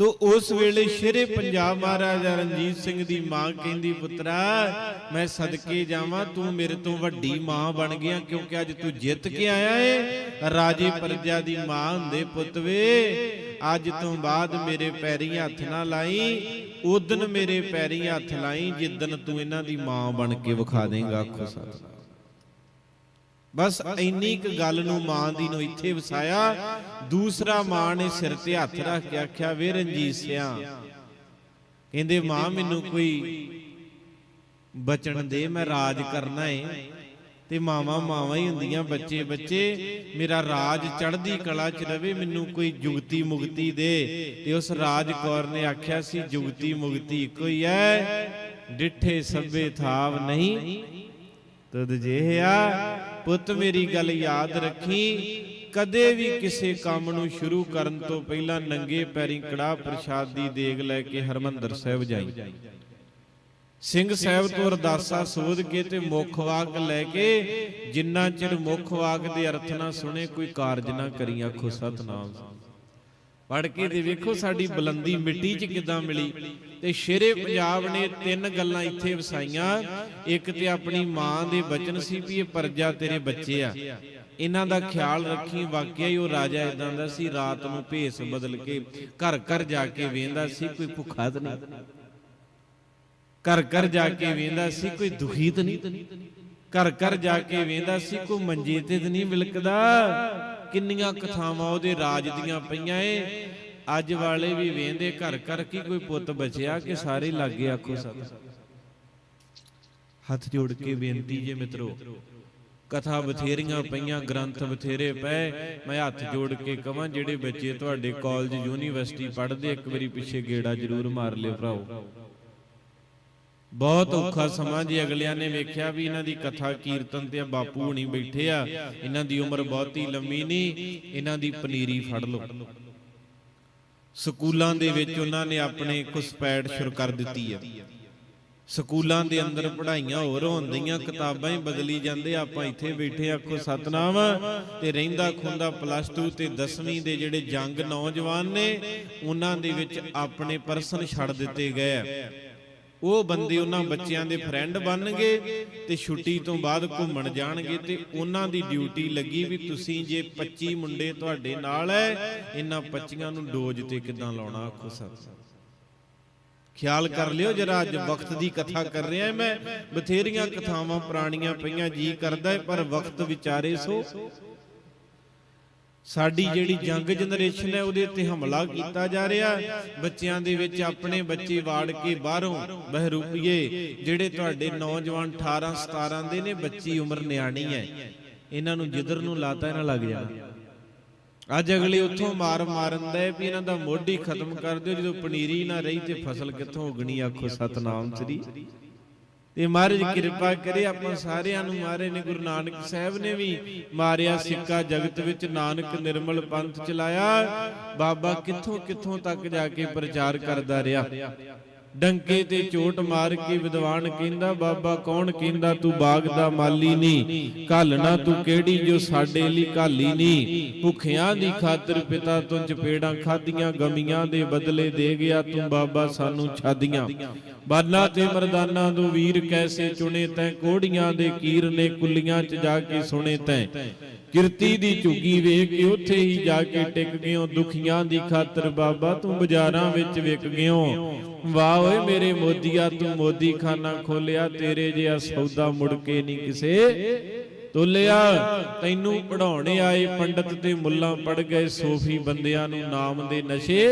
ਤੋ ਉਸ ਵੇਲੇ ਸ਼ੇਰੇ ਪੰਜਾਬ ਮਹਾਰਾਜਾ ਰਣਜੀਤ ਸਿੰਘ ਦੀ ਮਾਂ ਕਹਿੰਦੀ ਪੁੱਤਰਾ ਮੈਂ ਸਦਕੇ ਜਾਵਾਂ ਤੂੰ ਮੇਰੇ ਤੋਂ ਵੱਡੀ ਮਾਂ ਬਣ ਗਿਆ ਕਿਉਂਕਿ ਅੱਜ ਤੂੰ ਜਿੱਤ ਕੇ ਆਇਆ ਏ। ਰਾਜੇ ਪ੍ਰਜਾ ਦੀ ਮਾਂ ਹੁੰਦੇ ਪੁੱਤ ਵੇ ਅੱਜ ਤੋਂ ਬਾਅਦ ਮੇਰੇ ਪੈਰੀਂ ਹੱਥ ਨਾ ਲਾਈ। ਉਦਨ ਮੇਰੇ ਪੈਰੀਂ ਹੱਥ ਲਾਈ ਜਿੱਦਨ ਤੂੰ ਇਹਨਾਂ ਦੀ ਮਾਂ ਬਣ ਕੇ ਵਿਖਾ ਦੇਂਗਾ ਆਖੋ ਸਤਿ ਬਸ ਇੰਨੀ ਕੁ ਗੱਲ ਨੂੰ ਮਾਂ ਦੀ ਨੂੰ ਇੱਥੇ ਵਸਾਇਆ, ਦੂਸਰਾ ਮਾਂ ਨੇ ਸਿਰ ਤੇ ਹੱਥ ਰੱਖ ਕੇ ਆਖਿਆ, ਵੇ ਰਣਜੀਤ ਸਿਆ, ਕਹਿੰਦੇ ਮਾਂ, ਮੈਨੂੰ ਕੋਈ ਬਚਨ ਦੇ, ਮੈਂ ਰਾਜ ਕਰਨਾ ਏ। ਤੇ ਮਾਵਾ ਮਾਵਾ ਹੀ ਹੁੰਦੀਆਂ, ਬੱਚੇ ਬੱਚੇ, ਮੇਰਾ ਰਾਜ ਚੜ੍ਹਦੀ ਕਲਾ ਚ ਰਵੇ, ਮੈਨੂੰ ਕੋਈ ਜੁਗਤੀ ਮੁਗਤੀ ਦੇ। ਤੇ ਉਸ ਰਾਜ ਕੌਰ ਨੇ ਆਖਿਆ ਸੀ ਜੁਗਤੀ ਮੁਗਤੀ ਇੱਕੋ ਹੀ ਐ, ਡਿੱਠੇ ਸਭੇ ਥਾਵ ਨਹੀਂ। ਤਦ ਜਿਹਾ ਪੁੱਤ ਮੇਰੀ ਗੱਲ ਯਾਦ ਰੱਖੀ। ਕਦੇ ਵੀ ਕਿਸੇ ਕੰਮ ਨੂੰ ਸ਼ੁਰੂ ਕਰਨ ਤੋਂ ਪਹਿਲਾਂ ਨੰਗੇ ਪੈਰੀ ਕੜਾ ਪ੍ਰਸ਼ਾਦ ਦੀ ਦੇਗ ਲੈ ਕੇ ਹਰਮੰਦਰ ਸਾਹਿਬ ਜਾਈ। ਸਿੰਘ ਸਾਹਿਬ ਤੋਂ ਅਰਦਾਸਾ ਸੋਧ ਕੇ ਤੇ ਮੁੱਖ ਵਾਕ ਲੈ ਕੇ ਜਿੰਨਾ ਚਿਰ ਮੁੱਖ ਵਾਕ ਦੇ ਅਰਥ ਨਾ ਸੁਣੇ, ਕੋਈ ਕਾਰਜ ਨਾ ਕਰੀ, ਆਖੋ ਸਤਨਾਮ। ਪੜ ਕੇ ਤੇ ਵੇਖੋ ਸਾਡੀ ਬੁਲੰਦੀ ਮਿੱਟੀ 'ਚ ਕਿਦਾਂ ਮਿਲੀ। ਤੇ ਸ਼ੇਰੇ ਪੰਜਾਬ ਨੇ ਤਿੰਨ ਗੱਲਾਂ ਇੱਥੇ ਵਸਾਈਆਂ। ਇੱਕ ਤੇ ਆਪਣੀ ਮਾਂ ਦੇ ਬਚਨ ਸੀ ਵੀ ਇਹ ਪਰਜਾ ਤੇਰੇ ਬੱਚੇ ਆ। ਇਹਨਾਂ ਦਾ ਖਿਆਲ ਰੱਖੀ ਵਾਕਿਆ ਹੀ ਉਹ ਰਾਜਾ ਇਦਾਂ ਦਾ ਸੀ, ਰਾਤ ਨੂੰ ਭੇਸ ਬਦਲ ਕੇ ਘਰ ਘਰ ਜਾ ਕੇ ਵੇਂਦਾ ਸੀ, ਕੋਈ ਭੁੱਖਾ ਤਾਂ ਨਹੀਂ। ਘਰ ਘਰ ਜਾ ਕੇ ਵੇਂਦਾ ਸੀ, ਕੋਈ ਦੁਖੀ ਤਾਂ ਨਹੀਂ। ਘਰ ਘਰ ਜਾ ਕੇ ਵੇਂਦਾ ਸੀ, ਕੋਈ ਮੰਜੇ ਤੇ ਤਾਂ ਨਹੀਂ ਵਿਲਕਦਾ। ਕਿੰਨੀਆਂ ਕਥਾਵਾਂ ਉਹਦੇ ਰਾਜ ਦੀਆਂ ਪਈਆਂ ਏ। ਅੱਜ ਵਾਲੇ ਵੀ ਵੇਂਦੇ ਘਰ ਘਰ ਕੀ ਕੋਈ ਪੁੱਤ ਬਚਿਆ ਕਿ ਸਾਰੇ ਲਾਗੇ ਆਖੋ ਸਤ ਹੱਥ ਜੋੜ ਕੇ ਬੇਨਤੀ ਜੇ ਮਿੱਤਰੋ, ਕਥਾ ਬਥੇਰੀਆਂ ਪਈਆਂ, ਗ੍ਰੰਥ ਬਥੇਰੇ ਪਏ, ਮੈਂ ਹੱਥ ਜੋੜ ਕੇ ਕਵਾਂ ਜਿਹੜੇ ਬੱਚੇ ਤੁਹਾਡੇ ਕਾਲਜ ਯੂਨੀਵਰਸਿਟੀ ਪੜ੍ਹਦੇ, ਇੱਕ ਵਾਰੀ ਪਿੱਛੇ ਗੇੜਾ ਜ਼ਰੂਰ ਮਾਰ ਲਿਓ ਭਰਾਓ। ਬਹੁਤ ਔਖਾ ਸਮਾਂ ਜੀ ਅਗਲਿਆਂ ਨੇ ਵੇਖਿਆ ਵੀ ਇਹਨਾਂ ਦੀ ਕਥਾ ਕੀਰਤਨ ਤੇ ਬਾਪੂ ਹੁਣੀ ਬੈਠੇ ਆ, ਇਹਨਾਂ ਦੀ ਉਮਰ ਬਹੁਤੀ ਲੰਮੀ ਨਹੀਂ, ਇਹਨਾਂ ਦੀ ਪਨੀਰੀ ਫੜ ਲਓ। ਸਕੂਲਾਂ ਦੇ ਵਿੱਚ ਉਹਨਾਂ ਨੇ ਆਪਣੇ ਕੁਸਪੈਡ ਸ਼ੁਰੂ ਕਰ ਦਿੱਤੀ ਹੈ ਸਕੂਲਾਂ ਦੇ ਅੰਦਰ ਪੜ੍ਹਾਈਆਂ ਹੋਰ ਹੁੰਦੀਆਂ, ਕਿਤਾਬਾਂ ਹੀ ਬਦਲੀ ਜਾਂਦੇ, ਆਪਾਂ ਇੱਥੇ ਬੈਠੇ ਆਖੋ ਸਤਨਾਮ, ਤੇ ਰਹਿੰਦਾ ਖੁੰਦਾ ਪਲੱਸ 2 ਤੇ 10ਵੀਂ ਦੇ ਜਿਹੜੇ ਜੰਗ ਨੌਜਵਾਨ ਨੇ, ਉਹਨਾਂ ਦੇ ਵਿੱਚ ਆਪਣੇ ਪਰਸਨ ਛੱਡ ਦਿੱਤੇ ਗਏ ਆ। ਉਹ ਬੰਦੇ ਉਹਨਾਂ ਬੱਚਿਆਂ ਦੇ ਫਰੈਂਡ ਬਣਨਗੇ ਤੇ ਛੁੱਟੀ ਤੋਂ ਬਾਅਦ ਘੁੰਮਣ ਜਾਣਗੇ ਤੇ ਉਹਨਾਂ ਦੀ ਡਿਊਟੀ ਲੱਗੀ ਵੀ ਤੁਸੀਂ ਜੇ 25 ਮੁੰਡੇ ਤੁਹਾਡੇ ਨਾਲ ਐ, ਇਹਨਾਂ 25 ਨੂੰ ਡੋਜ ਤੇ ਕਿਦਾਂ ਲਾਉਣਾ ਆਖੋ ਸਤ ਖਿਆਲ ਕਰ ਲਿਓ ਜਰਾ, ਅੱਜ ਵਕਤ ਦੀ ਕਥਾ ਕਰ ਰਿਹਾ ਮੈਂ। ਬਥੇਰੀਆਂ ਕਥਾਵਾਂ ਪੁਰਾਣੀਆਂ ਪਈਆਂ, ਜੀ ਕਰਦਾ ਹੈ ਪਰ ਵਕਤ ਵਿਚਾਰੇ ਸੋ ਸਾਡੀ ਜਿਹੜੀ ਜੰਗ ਜਨਰੇਸ਼ਨ ਹੈ ਉਹਦੇ ਉੱਤੇ ਹਮਲਾ ਕੀਤਾ ਜਾ ਰਿਹਾ। ਬੱਚਿਆਂ ਦੇ ਵਿੱਚ ਆਪਣੇ ਬੱਚੇ ਵਾੜ ਕੇ ਬਾਹਰੋਂ ਬਹਿਰੂਪੀਏ ਜਿਹੜੇ ਤੁਹਾਡੇ ਨੌਜਵਾਨ 18 17 ਦੇ ਨੇ ਬੱਚੀ ਉਮਰ ਨਿਆਣੀ ਹੈ। ਇਹਨਾਂ ਨੂੰ ਜਿੱਧਰ ਨੂੰ ਲਾਤਾ ਇਹਨਾਂ ਲੱਗ ਜਾਣਾ। ਅੱਜ ਅਗਲੇ ਉੱਥੋਂ ਮਾਰ ਮਾਰਨ ਦਾ ਵੀ ਇਹਨਾਂ ਦਾ ਮੋਢੀ ਖਤਮ ਕਰ ਦਿਓ ਜਦੋਂ ਪਨੀਰੀ ਨਾ ਰਹੀ ਤੇ ਫਸਲ ਕਿੱਥੋਂ ਉਗਣੀ ਆਖੋ ਸਤਨਾਮ ਸ੍ਰੀ। ਤੇ ਮਹਾਰਾਜ ਕਿਰਪਾ ਕਰੇ ਆਪਾਂ ਸਾਰਿਆਂ ਨੂੰ ਮਾਰੇ ਨੇ ਗੁਰੂ ਨਾਨਕ ਸਾਹਿਬ ਨੇ ਵੀ ਮਾਰਿਆ ਸਿੱਕਾ ਜਗਤ ਵਿੱਚ ਨਾਨਕ ਨਿਰਮਲ ਪੰਥ ਚਲਾਇਆ। ਬਾਬਾ ਕਿੱਥੋਂ ਕਿੱਥੋਂ ਤੱਕ ਜਾ ਕੇ ਪ੍ਰਚਾਰ ਕਰਦਾ ਰਿਹਾ। ਡੰਕੇ ਤੇ ਚੋਟ ਮਾਰ ਕੇ ਵਿਦਵਾਨ ਕਹਿੰਦਾ ਬਾਬਾ ਕੌਣ ਕਹਿੰਦਾ ਤੂੰ ਬਾਗ ਦਾ ਮਾਲੀ ਨਹੀਂ ਘਾਲਣਾ ਤੂੰ ਕਿਹੜੀ ਜੋ ਸਾਡੇ ਲਈ ਘਾਲੀ ਨਹੀਂ ਭੁੱਖਿਆਂ ਦੀ ਖਾਤਰ ਪਿਤਾ ਤੋਂ ਚਪੇੜਾਂ ਖਾਦੀਆਂ ਗਮੀਆਂ ਦੇ ਬਦਲੇ ਦੇ ਗਿਆ ਤੂੰ ਬਾਬਾ ਸਾਨੂੰ ਛਾਦੀਆਂ ਬਾਨਾ ਤੇ ਮਰਦਾਨਾ ਤੋਂ ਵੀਰ ਕੈਸੇ ਚੁਣੇ ਤੈਂ? ਕੋੜੀਆਂ ਦੇ ਕੀਰ ਨੇ ਕੁੱਲੀਆਂ 'ਚ ਜਾ ਕੇ ਸੁਣੇ ਤੈਂ। ਕਿਰਤੀ ਦੀ ਝੁੱਗੀ ਵੇਖ ਕੇ ਉੱਥੇ ਹੀ ਜਾ ਕੇ ਟਿਕ ਗਿਓ। ਦੁਖੀਆਂ ਦੀ ਖਾਤਰ ਬਾਬਾ ਤੂੰ ਬਾਜ਼ਾਰਾਂ ਵਿੱਚ ਵਿਕ ਗਿਓ। ਵਾਹ ਓਏ ਮੇਰੇ ਮੋਦੀਆ, ਤੂੰ ਮੋਦੀ ਖਾਨਾ ਖੋਲਿਆ। ਤੇਰੇ ਜਿਹਾ ਸੌਦਾ ਮੁੜ ਕੇ ਨਹੀਂ ਕਿਸੇ ਤੋਲਿਆ। ਤੈਨੂੰ ਪੜਾਉਣੇ ਆਏ ਪੰਡਤ ਤੇ ਮੁੱਲਾ ਪੜ ਗਏ। ਸੋਫੀ ਬੰਦਿਆਂ ਨੂੰ ਨਾਮ ਦੇ ਨਸ਼ੇ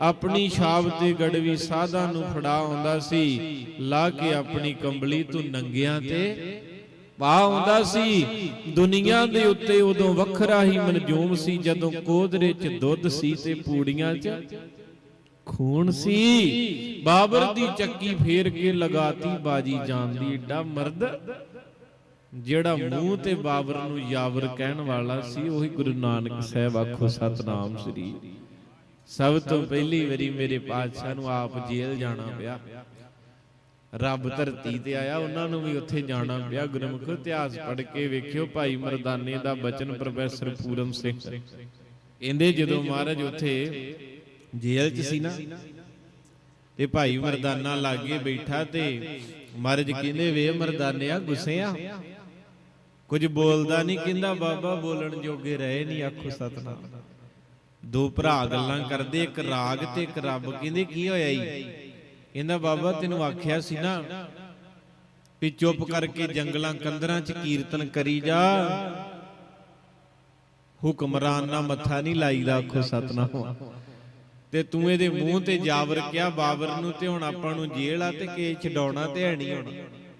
ਆਪਣੀ ਛਾਪ ਤੇ ਗੜਵੀ ਸਾਧਾਂ ਨੂੰ ਫੜਾ ਆਉਂਦਾ ਸੀ। ਲਾ ਕੇ ਆਪਣੀ ਕੰਬਲੀ ਤੂੰ ਨੰਗਿਆਂ ਤੇ ਪਾ ਆਉਂਦਾ ਸੀ। ਦੁਨੀਆ ਦੇ ਉੱਤੇ ਉਦੋਂ ਵੱਖਰਾ ਹੀ ਮਨਜੂਮ ਸੀ ਜਦੋਂ ਕੋਧਰੇ 'ਚ ਦੁੱਧ ਸੀ ਤੇ ਪੂੜੀਆਂ 'ਚ ਖੂਨ ਸੀ। ਬਾਬਰ ਦੀ ਚੱਕੀ ਫੇਰ ਕੇ ਲਗਾਤੀ ਬਾਜੀ ਜਾਨ ਦੀ। ਏਡਾ ਮਰਦ ਜਿਹੜਾ ਮੂੰਹ ਤੇ ਬਾਬਰ ਨੂੰ ਯਾਵਰ ਕਹਿਣ ਵਾਲਾ ਸੀ ਉਹੀ ਗੁਰੂ ਨਾਨਕ ਸਾਹਿਬ ਆਖੋ ਸਤਨਾਮ ਸ੍ਰੀ। ਸਭ ਤੋਂ ਪਹਿਲੀ ਵਾਰੀ ਮੇਰੇ ਪਾਤਸ਼ਾਹ ਨੂੰ ਆਪ ਜੇਲ੍ਹ ਜਾਣਾ ਪਿਆ। ਰੱਬ ਧਰਤੀ ਤੇ ਆਇਆ, ਉਹਨਾਂ ਨੂੰ ਵੀ ਉੱਥੇ ਜਾਣਾ ਪਿਆ। ਗੁਰਮੁਖ ਇਤਿਹਾਸ ਪੜ੍ਹ ਕੇ ਵੇਖਿਓ, ਭਾਈ ਮਰਦਾਨੇ ਦਾ ਬਚਨ ਪ੍ਰੋਫੈਸਰ ਪੂਰਮ ਸਿੰਘ। ਕਹਿੰਦੇ ਜਦੋਂ ਮਹਾਰਾਜ ਉੱਥੇ ਜੇਲ੍ਹ 'ਚ ਸੀ ਨਾ, ਤੇ ਭਾਈ ਮਰਦਾਨਾ ਲਾਗੇ ਬੈਠਾ ਤੇ ਮਹਾਰਾਜ ਕਹਿੰਦੇ ਵੇ ਮਰਦਾਨਿਆ, ਗੁੱਸੇ ਆ। ਕੁਝ ਬੋਲਦਾ ਨਹੀਂ ਕਹਿੰਦਾ, ਬਾਬਾ ਬੋਲਣ ਜੋਗੇ ਰਹੇ ਨਹੀਂ ਆਖੋ ਸਤਨਾਮ। ਦੋ ਭਰਾ ਗੱਲਾਂ ਕਰਦੇ ਇੱਕ ਰਾਗ ਤੇ ਇੱਕ ਰੱਬ ਕਹਿੰਦੇ ਕੀ ਹੋਇਆ ਈ ਕਹਿੰਦਾ ਬਾਬਾ ਤੈਨੂੰ ਆਖਿਆ ਸੀ ਨਾ ਵੀ ਚੁੱਪ ਕਰਕੇ ਜੰਗਲਾਂ ਕੰਦਰਾਂ 'ਚ ਕੀਰਤਨ ਕਰੀ ਜਾ। ਹੁਕਮਰਾਨ ਨਾਲ ਮੱਥਾ ਨਹੀਂ ਲਾਈਦਾ ਆਖੋ ਸਤਨਾਮ। ਤੇ ਤੂੰ ਇਹਦੇ ਮੂੰਹ ਤੇ ਜਾਵਰ ਕਿਹਾ ਬਾਬਰ ਨੂੰ ਤੇ ਹੁਣ ਆਪਾਂ ਨੂੰ ਜੇਲ੍ਹ ਆ ਤੇ ਕੇ ਛਡਾਉਣਾ ਤੇ ਹੈ ਨਹੀਂ ਹੁਣ।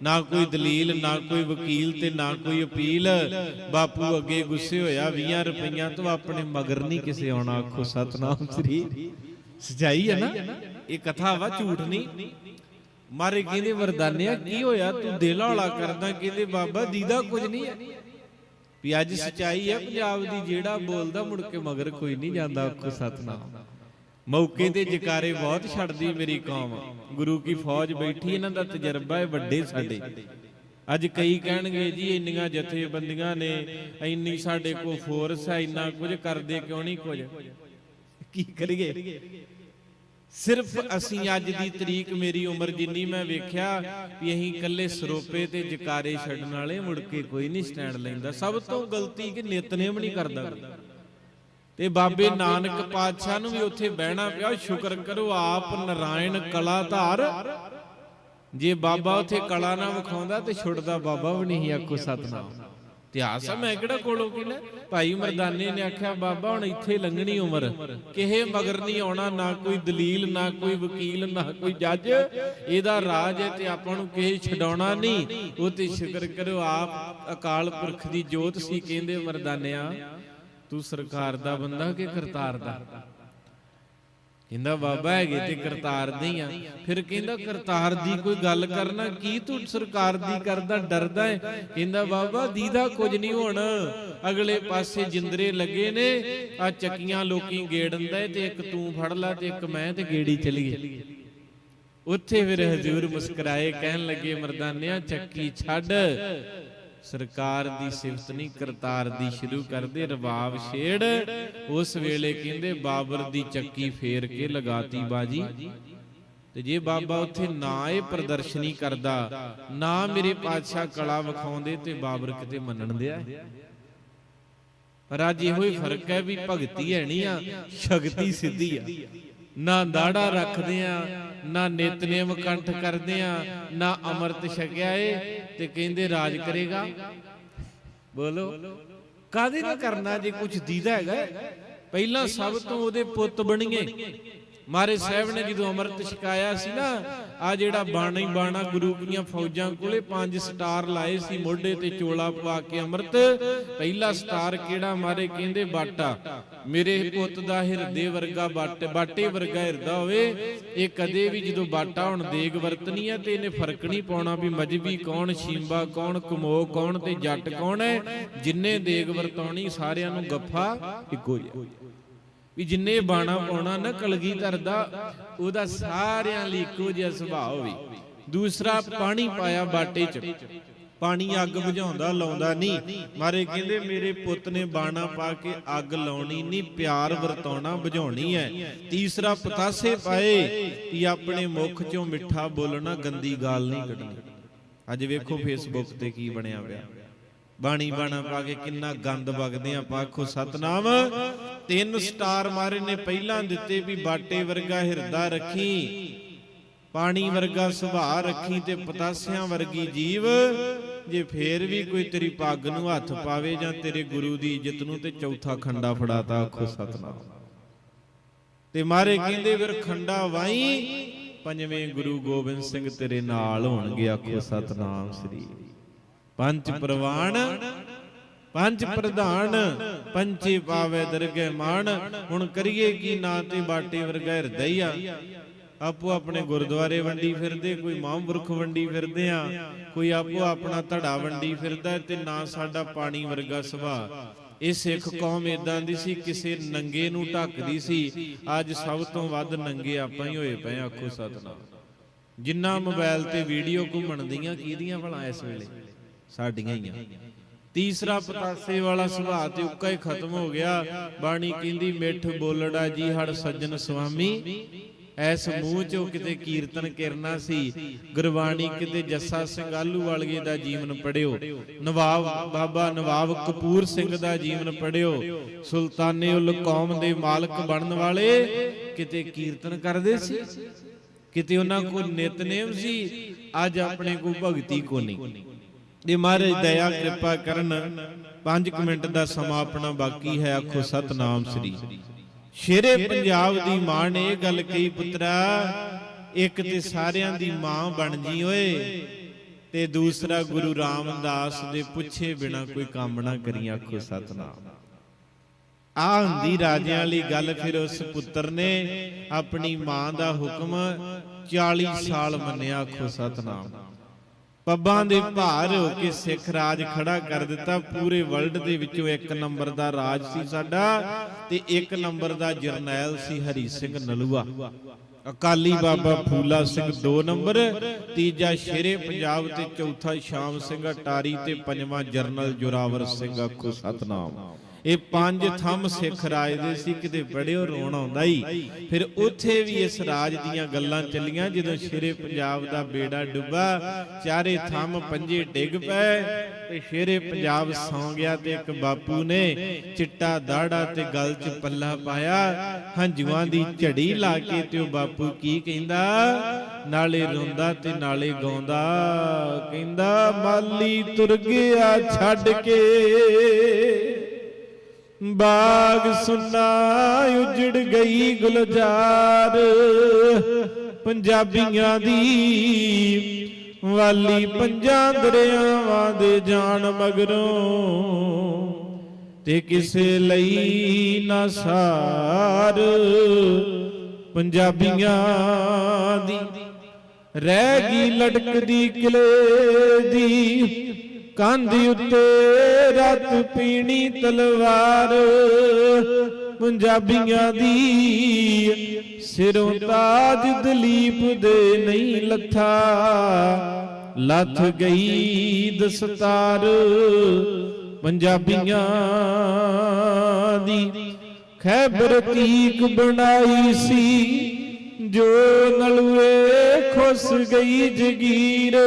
ਨਾ ਕੋਈ ਦਲੀਲ, ਨਾ ਕੋਈ ਵਕੀਲ ਤੇ ਨਾ ਕੋਈ ਅਪੀਲ। ਬਾਪੂ ਅੱਗੇ ਗੁੱਸੇ ਹੋਇਆ 20 ਰੁਪਈਆਂ ਤੋਂ ਆਪਣੇ ਮਗਰ ਨਹੀਂ ਕਿਸੇ ਆਉਣਾ, ਆਖੋ ਸਤਨਾਮ ਸ੍ਰੀ। ਸਚਾਈ ਹੈ ਨਾ? ਇਹ ਕਥਾ ਵਾ, ਝੂਠ ਨਹੀਂ। ਮਾਰੇ ਕਹਿੰਦੇ ਵਰਦਾਨਿਆ ਕੀ ਹੋਇਆ? ਤੂੰ ਦਿਲ ਹੌਲਾ ਕਰਦਾ, ਕਹਿੰਦੇ ਬਾਬਾ ਦੀਦਾ ਕੁਝ ਨਹੀਂ ਹੈ। ਵੀ ਅੱਜ ਸਚਾਈ ਹੈ, ਪੰਜਾਬ ਦੀ ਜਿਹੜਾ ਬੋਲਦਾ ਮੁੜ ਕੇ ਮਗਰ ਕੋਈ ਨਹੀਂ ਜਾਂਦਾ, ਆਖੋ ਸਤਨਾਮ। ਮੌਕੇ ਤੇ ਜਕਾਰੇ ਬਹੁਤ ਛੱਡਦੀ ਮੇਰੀ ਕੌਮ। ਗੁਰੂ ਕੀ ਫੌਜ ਬੈਠੀ ਇਹਨਾਂ ਦਾ ਤਜਰਬਾ ਹੈ ਵੱਡੇ ਸਾਡੇ। ਅੱਜ ਕਈ ਕਹਿਣਗੇ ਜੀ ਇੰਨੀਆਂ ਜਥੇਬੰਦੀਆਂ ਨੇ ਇੰਨੀ ਸਾਡੇ ਕੋਲ ਫੋਰਸ ਹੈ ਇੰਨਾ ਕੁਝ ਕਰਦੇ ਕਿਉਂ ਨਹੀਂ ਕੁਝ? ਕੀ ਕਰੀਏ? ਸਿਰਫ ਅਸੀਂ ਅੱਜ ਦੀ ਤਰੀਕ ਮੇਰੀ ਉਮਰ ਜਿੰਨੀ ਮੈਂ ਵੇਖਿਆ ਵੀ ਅਸੀਂ ਇਕੱਲੇ ਸਰੋਪੇ ਤੇ ਜਕਾਰੇ ਛੱਡਣ ਵਾਲੇ ਮੁੜ ਕੇ ਕੋਈ ਨਹੀਂ ਸਟੈਂਡ ਲੈਂਦਾ। ਸਭ ਤੋਂ ਗਲਤੀ ਕਿ ਨਿਤਨੇਮ ਨਹੀਂ ਕਰਦਾ। ਤੇ ਬਾਬੇ ਨਾਨਕ ਪਾਤਸ਼ਾਹ ਨੂੰ ਵੀ ਉੱਥੇ ਬਹਿਣਾ ਪਿਆ। ਸ਼ੁਕਰ ਕਰੋ ਆਪ ਨਰਾਇਣ ਕਲਾ ਧਾਰ ਜੇ ਬਾਬਾ ਉੱਥੇ ਕਲਾ ਨਾ ਵਿਖਾਉਂਦਾ ਤੇ ਛੁੱਟਦਾ ਬਾਬਾ ਵੀ ਨਹੀਂ ਆਖੋ ਸਤਨਾਮ। ਇਤਿਹਾਸ ਆ, ਮੈਂ ਕਿਹੜਾ ਕੋਲੋਂ ਕਿਨਾ ਭਾਈ ਮਰਦਾਨੇ ਨੇ ਆਖਿਆ, ਬਾਬਾ, ਹੁਣ ਇੱਥੇ ਲੰਘਣੀ ਉਮਰ। ਕਿਹੇ ਮਗਰ ਨਹੀਂ ਆਉਣਾ, ਨਾ ਕੋਈ ਦਲੀਲ, ਨਾ ਕੋਈ ਵਕੀਲ, ਨਾ ਕੋਈ ਜੱਜ। ਇਹਦਾ ਰਾਜ ਹੈ ਤੇ ਆਪਾਂ ਨੂੰ ਕਿਸੇ ਛਡਾਉਣਾ ਨਹੀਂ। ਉਹ ਤੇ ਸ਼ੁਕਰ ਕਰੋ ਆਪ ਅਕਾਲ ਪੁਰਖ ਦੀ ਜੋਤ ਸੀ, ਕਹਿੰਦੇ ਮਰਦਾਨਿਆ। ਤੂੰ ਸਰਕਾਰ ਦਾ ਬੰਦਾ ਕਿ ਕਰਤਾਰ ਦਾ? ਕਹਿੰਦਾ, ਬਾਬਾ ਹੈਗੇ ਤੇ ਕਰਤਾਰ ਦੇ ਹੀ ਆ। ਫਿਰ ਕਹਿੰਦਾ, ਕਰਤਾਰ ਦੀ ਕੋਈ ਗੱਲ ਕਰਨਾ, ਕੀ ਤੂੰ ਸਰਕਾਰ ਦੀ ਕਰਦਾ, ਡਰਦਾ ਹੈ ਕਹਿੰਦਾ, ਬਾਬਾ, ਦੀਦਾ ਕੁਝ ਨਹੀਂ ਹੋਣ। ਅਗਲੇ ਪਾਸੇ ਜਿੰਦਰੇ ਲੱਗੇ ਨੇ, ਆ ਚੱਕੀਆਂ ਲੋਕੀ ਗੇੜਨਦਾ ਤੇ ਇੱਕ ਤੂੰ ਫੜ ਲਾ ਤੇ ਇੱਕ ਮੈਂ ਤੇ ਗੇੜੀ ਚਲੀਏ ਉੱਥੇ ਫਿਰ ਹਜ਼ੂਰ ਮੁਸਕਰਾਏ, ਕਹਿਣ ਲੱਗੇ, ਮਰਦਾਨਿਆਂ, ਚੱਕੀ ਛੱਡ। ਸਰਕਾਰ ਦੀ ਸਿਫਤ ਨਹੀਂ ਕਰਤਾਰ ਦੀ ਸ਼ੁਰੂ ਕਰਦੇ ਰਬਾਬ ਛੇੜ। ਉਸ ਵੇਲੇ ਕਹਿੰਦੇ ਬਾਬਰ ਦੀ ਚੱਕੀ ਫੇਰ ਕੇ ਲਗਾਤੀ ਬਾਜੀ। ਤੇ ਜੇ ਬਾਬਾ ਉੱਥੇ ਨਾ ਇਹ ਪ੍ਰਦਰਸ਼ਨੀ ਕਰਦਾ ਨਾ ਮੇਰੇ ਪਾਤਸ਼ਾਹ ਕਲਾ ਵਿਖਾਉਂਦੇ ਤੇ ਬਾਬਰ ਕਿਤੇ ਮੰਨਣ ਦਿਆ ਪਰ ਅੱਜ ਇਹੋ ਹੀ ਫ਼ਰਕ ਹੈ ਵੀ ਭਗਤੀ ਹੈ ਨਹੀਂ ਆ ਸ਼ਕਤੀ ਸਿੱਧੀ ਆ। ਨਾ ਦਾੜਾ ਰੱਖਦੇ ਆ ਨਾ ਨਿਤਨੇਮ ਕੰਠ ਕਰਦੇ ਆ ਨਾ ਅੰਮ੍ਰਿਤ ਛਕਿਆ ਏ ਤੇ ਕਹਿੰਦੇ ਰਾਜ ਕਰੇਗਾ। ਬੋਲੋ ਕਾਦੇ ਨਾ ਕਰਨਾ ਜੇ ਕੁਝ ਦੀਦਾ ਹੈਗਾ? ਪਹਿਲਾਂ ਸਭ ਤੋਂ ਉਹਦੇ ਪੁੱਤ ਬਣੀਏ ਮਾਰੇ ਸਾਹਿਬ ਨੇ ਜਦੋਂ ਅੰਮ੍ਰਿਤ ਛਕਾਇਆ ਸੀ ਨਾ ਆ ਜਿਹੜਾ ਬਾਣਾ ਹੀ ਬਾਣਾ ਗੁਰੂ ਕੀਆਂ ਫੌਜਾਂ ਕੋਲੇ ਪੰਜ ਸਟਾਰ ਲਾਏ ਸੀ ਮੋਢੇ ਤੇ ਚੋਲਾ ਪਵਾ ਕੇ ਅੰਮ੍ਰਿਤ, ਪਹਿਲਾ ਸਟਾਰ ਕਿਹੜਾ ਮਾਰੇ ਕਹਿੰਦੇ ਬਾਟਾ। ਮੇਰੇ ਪੁੱਤ ਦਾ ਹਿਰਦੇ ਵਰਗਾ ਬਾਟੇ ਬਾਟੇ ਵਰਗਾ ਹਿਰਦਾ ਹੋਵੇ, ਇਹ ਕਦੇ ਵੀ ਜਦੋਂ ਬਾਟਾ ਹੁਣ ਦੇਗ ਵਰਤਨੀ ਹੈ ਤੇ ਇਹਨੇ ਫ਼ਰਕ ਨਹੀਂ ਪਾਉਣਾ ਵੀ ਮਜਬੀ ਕੌਣ ਸ਼ੀਂਬਾ, ਕੌਣ ਕਮੋ ਕੌਣ ਤੇ ਜੱਟ ਕੌਣ ਹੈ, ਜਿੰਨੇ ਦੇਗ ਵਰਤਾਉਣੀ ਸਾਰਿਆਂ ਨੂੰ ਗੱਫਾ ਇੱਕੋ ਜਿਹਾ ਵੀ ਜਿੰਨੇ ਬਾਣਾ ਪਾਉਣਾ ਨਾ ਕਲਗੀਧਰ ਦਾ ਉਹਦਾ ਸਾਰਿਆਂ ਲਈ ਇੱਕੋ ਜਿਹਾ ਸੁਭਾਅ ਹੋਵੇ। ਦੂਸਰਾ, ਪਾਣੀ ਪਾਇਆ ਬਾਟੇ 'ਚ। ਪਾਣੀ ਅੱਗ ਬੁਝਾਉਂਦਾ, ਲਾਉਂਦਾ ਨਹੀਂ। ਮਾਰੇ ਕਹਿੰਦੇ, ਮੇਰੇ ਪੁੱਤ ਨੇ ਬਾਣਾ ਪਾ ਕੇ ਅੱਗ ਲਾਉਣੀ ਨਹੀਂ, ਪਿਆਰ ਵਰਤਾਉਣਾ, ਬੁਝਾਉਣੀ ਹੈ। ਤੀਸਰਾ, ਪਤਾਸੇ ਪਾਏ ਕਿ ਆਪਣੇ ਮੁਖ 'ਚੋਂ ਮਿੱਠਾ ਬੋਲਣਾ ਗੰਦੀ ਗਾਲ ਨਹੀਂ ਕੱਢਣੀ। ਅੱਜ ਵੇਖੋ ਫੇਸਬੁੱਕ ਤੇ ਕੀ ਬਣਿਆ ਪਿਆ। ਬਾਣੀ ਬਾਣਾ ਪਾ ਕੇ ਕਿੰਨਾ ਗੰਦ ਵਗਦੇ ਆ ਪਾਖੋ ਸਤਨਾਮ ਤਿੰਨ ਸਟਾਰ ਮਾਰੇ ਨੇ, ਪਹਿਲਾਂ ਦਿੱਤੇ ਵੀ ਬਾਟੇ ਵਰਗਾ ਹਿਰਦਾ ਰੱਖੀ, ਪਾਣੀ ਵਰਗਾ ਸੁਭਾਅ ਰੱਖੀ ਤੇ ਪਤਾਸਿਆਂ ਵਰਗੀ ਜੀਵ। ਜੇ ਫੇਰ ਵੀ ਕੋਈ ਤੇਰੀ ਪੱਗ ਨੂੰ ਹੱਥ ਪਾਵੇ ਜਾਂ ਤੇਰੇ ਗੁਰੂ ਦੀ ਇੱਜ਼ਤ ਨੂੰ ਤੇ ਚੌਥਾ ਖੰਡਾ ਫੜਾਤਾ, ਆਖੋ ਸਤਨਾਮ। ਤੇ ਮਾਰੇ ਕਹਿੰਦੇ ਫਿਰ ਖੰਡਾ ਵਾਈ, ਪੰਜਵੇਂ ਗੁਰੂ ਗੋਬਿੰਦ ਸਿੰਘ ਤੇਰੇ ਨਾਲ ਹੋਣਗੇ, ਆਖੋ ਸਤਨਾਮ ਸ੍ਰੀ। ਪੰਜ ਪ੍ਰਵਾਨ ਪੰਜ ਪ੍ਰਧਾਨ ਪੰਚੇ ਪਾਵੇ ਦਰਗਹਿ ਮਾਣ। ਹੁਣ ਕਰੀਏ ਕੀ ਨਾ ਤੇ ਬਾਟੇ ਵਰਗਾ ਹਿਰਦਾ ਹੀ ਆ। ਆਪੋ ਆਪਣੇ ਗੁਰਦੁਆਰੇ ਵੰਡੀ ਫਿਰਦੇ ਕੋਈ ਮਹਾਂਪੁਰਖ ਵੰਡੀ ਫਿਰਦੇ ਆ। ਕੋਈ ਆਪੋ ਆਪਣਾ ਧੜਾ ਵੰਡੀ ਫਿਰਦਾ ਤੇ ਨਾ ਸਾਡਾ ਪਾਣੀ ਵਰਗਾ ਸੁਭਾਅ। ਇਹ ਸਿੱਖ ਕੌਮ ਇਦਾਂ ਦੀ ਸੀ ਕਿਸੇ ਨੰਗੇ ਨੂੰ ਢੱਕਦੀ ਸੀ। ਅੱਜ ਸਭ ਤੋਂ ਵੱਧ ਨੰਗੇ ਆਪਾਂ ਹੀ ਹੋਏ ਪਏ ਆਖੋ ਸਤਨਾਮ। ਜਿੰਨਾ ਮੋਬਾਈਲ ਤੇ ਵੀਡੀਓ ਘੁੰਮਣ ਦੀਆਂ ਕਿਹਦੀਆਂ ਭਲਾ ਇਸ ਵੇਲੇ? ਸਾਡੀਆਂ ਹੀ ਆ। ਤੀਸਰਾ ਪਤਾਸੇ ਵਾਲਾ ਸੁਭਾਅ ਤੇ ਉੱਕਾ ਹੀ ਖਤਮ ਹੋ ਗਿਆ। ਬਾਣੀ ਕਹਿੰਦੀ, ਮਿੱਠ ਬੋਲੜਾ ਜੀ ਹੜ ਸੱਜਣ ਸੁਆਮੀ। ਐਸ ਮੂੰਹ ਚੋਂ ਕਿਤੇ ਕੀਰਤਨ ਕਰਨਾ ਸੀ। ਗੁਰਬਾਣੀ ਕਿਤੇ ਜੱਸਾ ਸਿੰਘ ਆਲੂ ਵਾਲਗੇ ਦਾ ਜੀਵਨ ਪੜਿਓ। ਨਵਾਬ ਬਾਬਾ ਨਵਾਬ ਕਪੂਰ ਸਿੰਘ ਦਾ ਜੀਵਨ ਪੜਿਓ। ਸੁਲਤਾਨੇ ਉਲ ਕੌਮ ਦੇ ਮਾਲਕ ਬਣਨ ਵਾਲੇ ਕਿਤੇ ਕੀਰਤਨ ਕਰਦੇ ਸੀ। ਕਿਤੇ ਉਹਨਾਂ ਕੋਲ ਨਿਤਨੇਮ ਸੀ। ਅੱਜ ਆਪਣੇ ਕੋਲ ਭਗਤੀ ਕੋ ਨਹੀਂ ਇਹ ਮਹਾਰਾਜ ਦਇਆ ਕਿਰਪਾ ਕਰਨ। 5 ਮਿੰਟ ਦਾ ਸਮਾਂ ਆਪਣਾ ਬਾਕੀ ਹੈ ਆਖੋ ਸਤਨਾਮ ਸ੍ਰੀ। ਸ਼ੇਰੇ। ਪੰਜਾਬ ਦੀ ਮਾਂ ਨੇ ਇਹ ਗੱਲ ਕਹੀ ਪੁੱਤਰਾ ਇੱਕ ਤੇ ਸਾਰਿਆਂ ਦੀ ਮਾਂ ਬਣ ਜੀ ਓਏ ਤੇ ਦੂਸਰਾ ਗੁਰੂ ਰਾਮਦਾਸ ਦੇ ਪੁੱਛੇ ਬਿਨਾ ਕੋਈ ਕੰਮ ਨਾ ਕਰੀ ਆਖੋ ਸਤਨਾਮ। ਆ ਹੁੰਦੀ ਰਾਜਿਆਂ ਵਾਲੀ ਗੱਲ ਫਿਰ ਉਸ ਪੁੱਤਰ ਨੇ ਆਪਣੀ ਮਾਂ ਦਾ ਹੁਕਮ 40 ਸਾਲ ਮੰਨਿਆ ਆਖੋ ਸਤਨਾਮ। ਪੱਬਾਂ ਦੇ ਭਾਰ ਹੋ ਕੇ ਸਿੱਖ ਰਾਜ ਖੜਾ ਕਰ ਦਿੱਤਾ। ਪੂਰੇ ਵਰਲਡ ਦੇ ਵਿੱਚੋਂ ਇੱਕ ਨੰਬਰ ਦਾ ਰਾਜ ਸੀ ਸਾਡਾ ਤੇ ਇੱਕ ਨੰਬਰ ਦਾ ਜਰਨੈਲ ਸੀ ਹਰੀ ਸਿੰਘ ਨਲੂਆ। ਅਕਾਲੀ ਬਾਬਾ ਫੂਲਾ ਸਿੰਘ 2 ਨੰਬਰ ਤੀਜਾ ਸ਼ੇਰੇ ਪੰਜਾਬ ਤੇ ਚੌਥਾ ਸ਼ਾਮ ਸਿੰਘ ਅਟਾਰੀ ਤੇ ਪੰਜਵਾਂ ਜਰਨਲ ਜੋਰਾਵਰ ਸਿੰਘ ਆਖੋ ਸਤਨਾਮ। ਇਹ ਪੰਜ ਥੰਮ ਸਿੱਖ ਰਾਜ ਦੇ ਸੀ, ਕਿਤੇ ਬੜਿਓ ਰੋਣ ਆਉਂਦਾ ਹੀ ਫਿਰ ਉੱਥੇ ਵੀ ਇਸ ਰਾਜ ਦੀਆਂ ਗੱਲਾਂ ਚੱਲੀਆਂ, ਜਦੋਂ ਸ਼ੇਰੇ ਪੰਜਾਬ ਦਾ ਬੇੜਾ ਡੁੱਬਾ, ਚਾਰੇ ਥੰਮ ਪੰਜੇ ਡਿੱਗ ਪਏ, ਤੇ ਸ਼ੇਰੇ ਪੰਜਾਬ ਸੌਂ ਗਿਆ ਤੇ ਇੱਕ ਬਾਪੂ ਨੇ ਚਿੱਟਾ ਦਾੜਾ ਤੇ ਗਲ 'ਚ ਪੱਲਾ ਪਾਇਆ, ਹੰਝੂਆਂ ਦੀ ਝੜੀ ਲਾ ਕੇ ਤੇ ਉਹ ਬਾਪੂ ਕੀ ਕਹਿੰਦਾ? ਨਾਲੇ ਰੋਂਦਾ ਤੇ ਨਾਲੇ ਗਾਉਂਦਾ, ਕਹਿੰਦਾ, ਮਾਲੀ ਤੁਰ ਗਿਆ ਛੱਡ ਕੇ। ਬਾਗ ਸੁਨਾ ਉਜੜ ਗਈ ਗੁਲਜ਼ਾਰ। ਪੰਜਾਬੀਆਂ ਦੀ ਵਾਲੀ ਪੰਜਾਂ ਦਰਿਆਵਾਂ ਦੇ ਜਾਣ ਮਗਰੋਂ ਤੇ ਕਿਸੇ ਲਈ ਨਾ ਸਾਰ। ਪੰਜਾਬੀਆਂ ਦੀ ਰਹਿ ਗਈ ਲਟਕਦੀ ਕਿਲੇ ਦੀ ਕੰਧ ਉੱਤੇ ਰਤ ਪੀਣੀ ਤਲਵਾਰ। ਪੰਜਾਬੀਆਂ ਦੀ ਸਿਰੋਂ ਤਾਜ ਦਲੀਪ ਦੇ ਨਹੀਂ ਲੱਥਾ। ਲੱਥ। ਗਈ ਦਸਤਾਰ। ਪੰਜਾਬੀਆਂ ਦੀ ਖੈਬਰ ਤੀਕ ਬਣਾਈ ਸੀ। ਜੋ ਨਲਵੇ ਖੁੱਸ ਗਈ ਜਗੀਰ।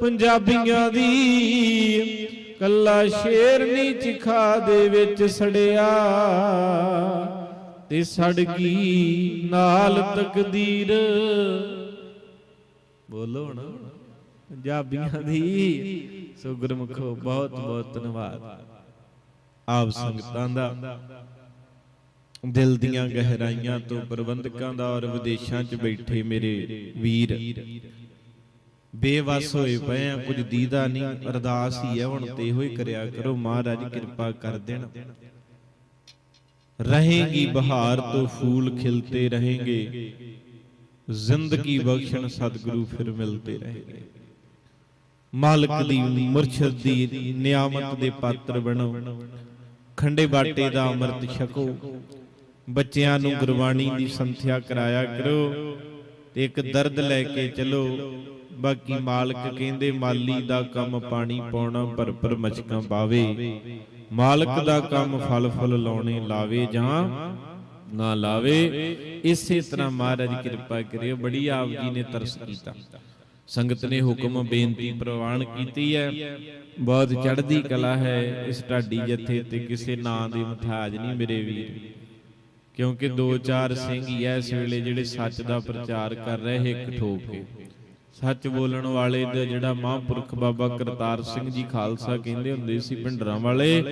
ਪੰਜਾਬੀਆਂ ਦੀ ਕੱਲਾ ਸ਼ੇਰਨੀ ਚਿਖਾ ਦੇ ਵਿੱਚ ਸੜਿਆ ਤੇ ਸੜ ਗਈ ਨਾਲ ਤਕਦੀਰ। ਬੋਲੋ ਹੁਣ। ਪੰਜਾਬੀਆਂ ਦੀ। ਸੋ ਗੁਰਮੁਖੋ, ਬਹੁਤ ਬਹੁਤ ਧੰਨਵਾਦ। ਆਪ ਸੰਗਤਾਂ ਦਾ। ਦਿਲ ਦੀਆਂ ਗਹਿਰਾਈਆਂ ਤੋਂ ਪ੍ਰਬੰਧਕਾਂ ਦਾ ਔਰ ਵਿਦੇਸ਼ਾਂ 'ਚ ਬੈਠੇ ਮੇਰੇ ਵੀਰ। ਬੇਵਸ ਹੋਏ ਪਏ ਆ ਕੁਝ ਦੀਦਾ ਨਹੀਂ ਅਰਦਾਸ ਹੀ ਹੈ ਹੁਣ ਤੇ ਹੋਈ ਕਰਿਆ ਕਰੋ ਮਹਾਰਾਜ ਕਿਰਪਾ ਕਰ ਦੇਣ। ਰਹੇਗੀ ਬਹਾਰ ਤੋਂ ਫੂਲ ਖਿਲਤੇ ਰਹੇਗੇ। ਜ਼ਿੰਦਗੀ ਬਖਸ਼ਣ ਸਤਿਗੁਰੂ ਫਿਰ ਮਿਲਤੇ ਰਹੇਗੇ। ਮਾਲਕ ਦੀ ਮੁਰਸ਼ਦ ਦੀ ਨਿਆਮਤ ਦੇ ਪਾਤਰ ਬਣੋ। ਖੰਡੇ ਬਾਟੇ ਦਾ ਅੰਮ੍ਰਿਤ ਛਕੋ। ਬੱਚਿਆਂ ਨੂੰ ਗੁਰਬਾਣੀ ਦੀ ਸੰਥਿਆ ਕਰਾਇਆ ਕਰੋ। ਤੇ ਇੱਕ ਦਰਦ ਲੈ ਕੇ ਚਲੋ। ਬਾਕੀ ਮਾਲਕ ਕਹਿੰਦੇ, ਮਾਲੀ ਦਾ ਕੰਮ ਪਾਣੀ ਪਾਉਣਾ ਭਰ ਭਰ ਮਚਕਾਂ ਪਾਵੇ ਮਾਲਕ ਦਾ ਕੰਮ ਫਲ ਫੁੱਲ ਲਾਉਣੇ ਲਾਵੇ ਜਾਂ ਨਾ ਲਾਵੇ। ਇਸੇ ਤਰ੍ਹਾਂ ਮਹਾਰਾਜ ਕਿਰਪਾ ਕਰਿਓ, ਬੜੀ ਆਪ ਜੀ ਨੇ ਤਰਸ ਕੀਤਾ। ਸੰਗਤ ਨੇ ਹੁਕਮ, ਬੇਨਤੀ ਪ੍ਰਵਾਨ ਕੀਤੀ ਹੈ। ਬਹੁਤ ਚੜ੍ਹਦੀ ਕਲਾ ਹੈ ਇਸ ਢਾਡੀ ਜਥੇ ਤੇ। ਕਿਸੇ ਨਾਂ ਦੇ ਮਥਾਜ ਨਹੀਂ ਮੇਰੇ ਵੀਰ। ਕਿਉਂਕਿ ਦੋ ਚਾਰ ਸਿੰਘ ਹੀ ਐ ਇਸ ਵੇਲੇ ਜਿਹੜੇ ਸੱਚ ਦਾ ਪ੍ਰਚਾਰ ਕਰ ਰਹੇ ਇੱਕ ਠੋਕ ਕੇ। ਸੱਚ ਬੋਲਣ ਵਾਲੇ ਦਾ ਜਿਹੜਾ ਮਹਾਂਪੁਰਖ ਬਾਬਾ ਕਰਤਾਰ ਸਿੰਘ ਜੀ ਖਾਲਸਾ ਕਹਿੰਦੇ ਹੁੰਦੇ ਸੀ ਭਿੰਡਰਾਂ ਵਾਲੇ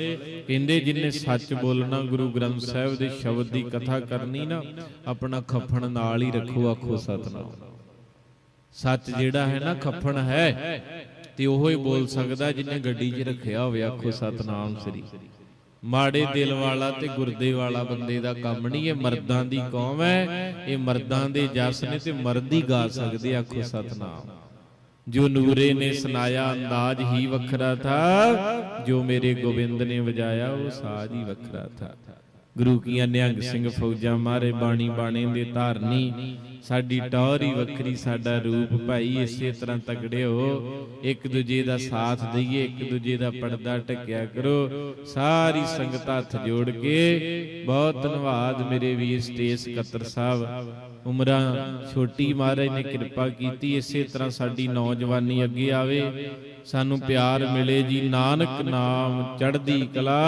ਕਹਿੰਦੇ ਜਿਨੇ ਸੱਚ ਬੋਲਣਾ ਗੁਰੂ ਗ੍ਰੰਥ ਸਾਹਿਬ ਦੇ ਸ਼ਬਦ ਦੀ ਕਥਾ ਕਰਨੀ ਨਾ ਆਪਣਾ ਖੱਫਣ ਨਾਲ ਹੀ ਰੱਖੋ ਆਖੋ ਸਤਨਾਮ। ਸੱਚ ਜਿਹੜਾ ਹੈ ਨਾ ਖੱਫਣ ਹੈ ਤੇ ਉਹੋ ਹੀ ਬੋਲ ਸਕਦਾ ਜਿਹਨੇ ਗੱਡੀ 'ਚ ਰੱਖਿਆ ਹੋਵੇ ਆਖੋ ਸਤਨਾਮ ਸ੍ਰੀ। ਮਾੜੇ ਦਿਲ ਵਾਲਾ ਤੇ ਗੁਰਦੇ ਵਾਲਾ ਬੰਦੇ ਦਾ ਕੰਮ ਨਹੀਂ, ਇਹ ਮਰਦਾਂ ਦੀ ਕੌਮ ਹੈ। ਇਹ ਮਰਦਾਂ ਦੇ ਜਸ ਨੇ ਤੇ ਮਰਦ ਹੀ ਗਾ ਸਕਦੇ ਆਖੋ ਸਤਨਾਮ। ਜੋ ਨੂਰੇ ਨੇ ਸੁਨਾਇਆ ਅੰਦਾਜ਼ ਹੀ ਵੱਖਰਾ ਥਾ। ਜੋ ਮੇਰੇ ਗੋਬਿੰਦ ਨੇ ਵਜਾਇਆ, ਉਹ ਸਾਜ਼ ਹੀ ਵੱਖਰਾ ਥਾ। ਗੁਰੂ ਕੀਆਂ ਨਿਹੰਗ ਸਿੰਘ ਫੌਜਾਂ ਮਾਰੇ, ਬਾਣੀ ਬਾਣੇ ਦੇ ਧਾਰਨੀ। ਸਾਡੀ ਟੌਰ ਵੱਖਰੀ ਸਾਡਾ ਰੂਪ ਭਾਈ ਇਸੇ ਤਰ੍ਹਾਂ ਤਗੜੇ ਹੋ। ਇੱਕ ਦੂਜੇ ਦਾ ਸਾਥ ਦਈਏ ਇੱਕ ਦੂਜੇ ਦਾ ਪਰਦਾ ਟਕਿਆ ਕਰੋ। ਸਾਰੀ ਸੰਗਤ ਹੱਥ ਜੋੜ ਕੇ ਬਹੁਤ ਧੰਨਵਾਦ ਮੇਰੇ ਵੀਰ ਸਟੇਸ ਕਤਰ ਸਾਹਿਬ। ਉਮਰਾਂ ਛੋਟੀ ਮਹਾਰਾਜ ਨੇ ਕਿਰਪਾ ਕੀਤੀ ਇਸੇ ਤਰ੍ਹਾਂ ਸਾਡੀ ਨੌਜਵਾਨੀ ਅੱਗੇ ਆਵੇ। ਸਾਨੂੰ ਪਿਆਰ ਮਿਲੇ ਜੀ ਨਾਨਕ ਨਾਮ ਚੜ੍ਹਦੀ ਕਲਾ।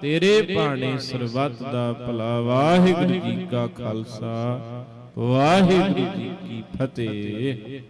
ਤੇਰੇ ਭਾਣੇ ਸਰਬੱਤ ਦਾ ਭਲਾ ਵਾਹਿਗੁਰੂ ਜੀ ਕਾ ਖਾਲਸਾ ਵਾਹਿਗੁਰੂ ਜੀ ਕੀ ਫਤਿਹ।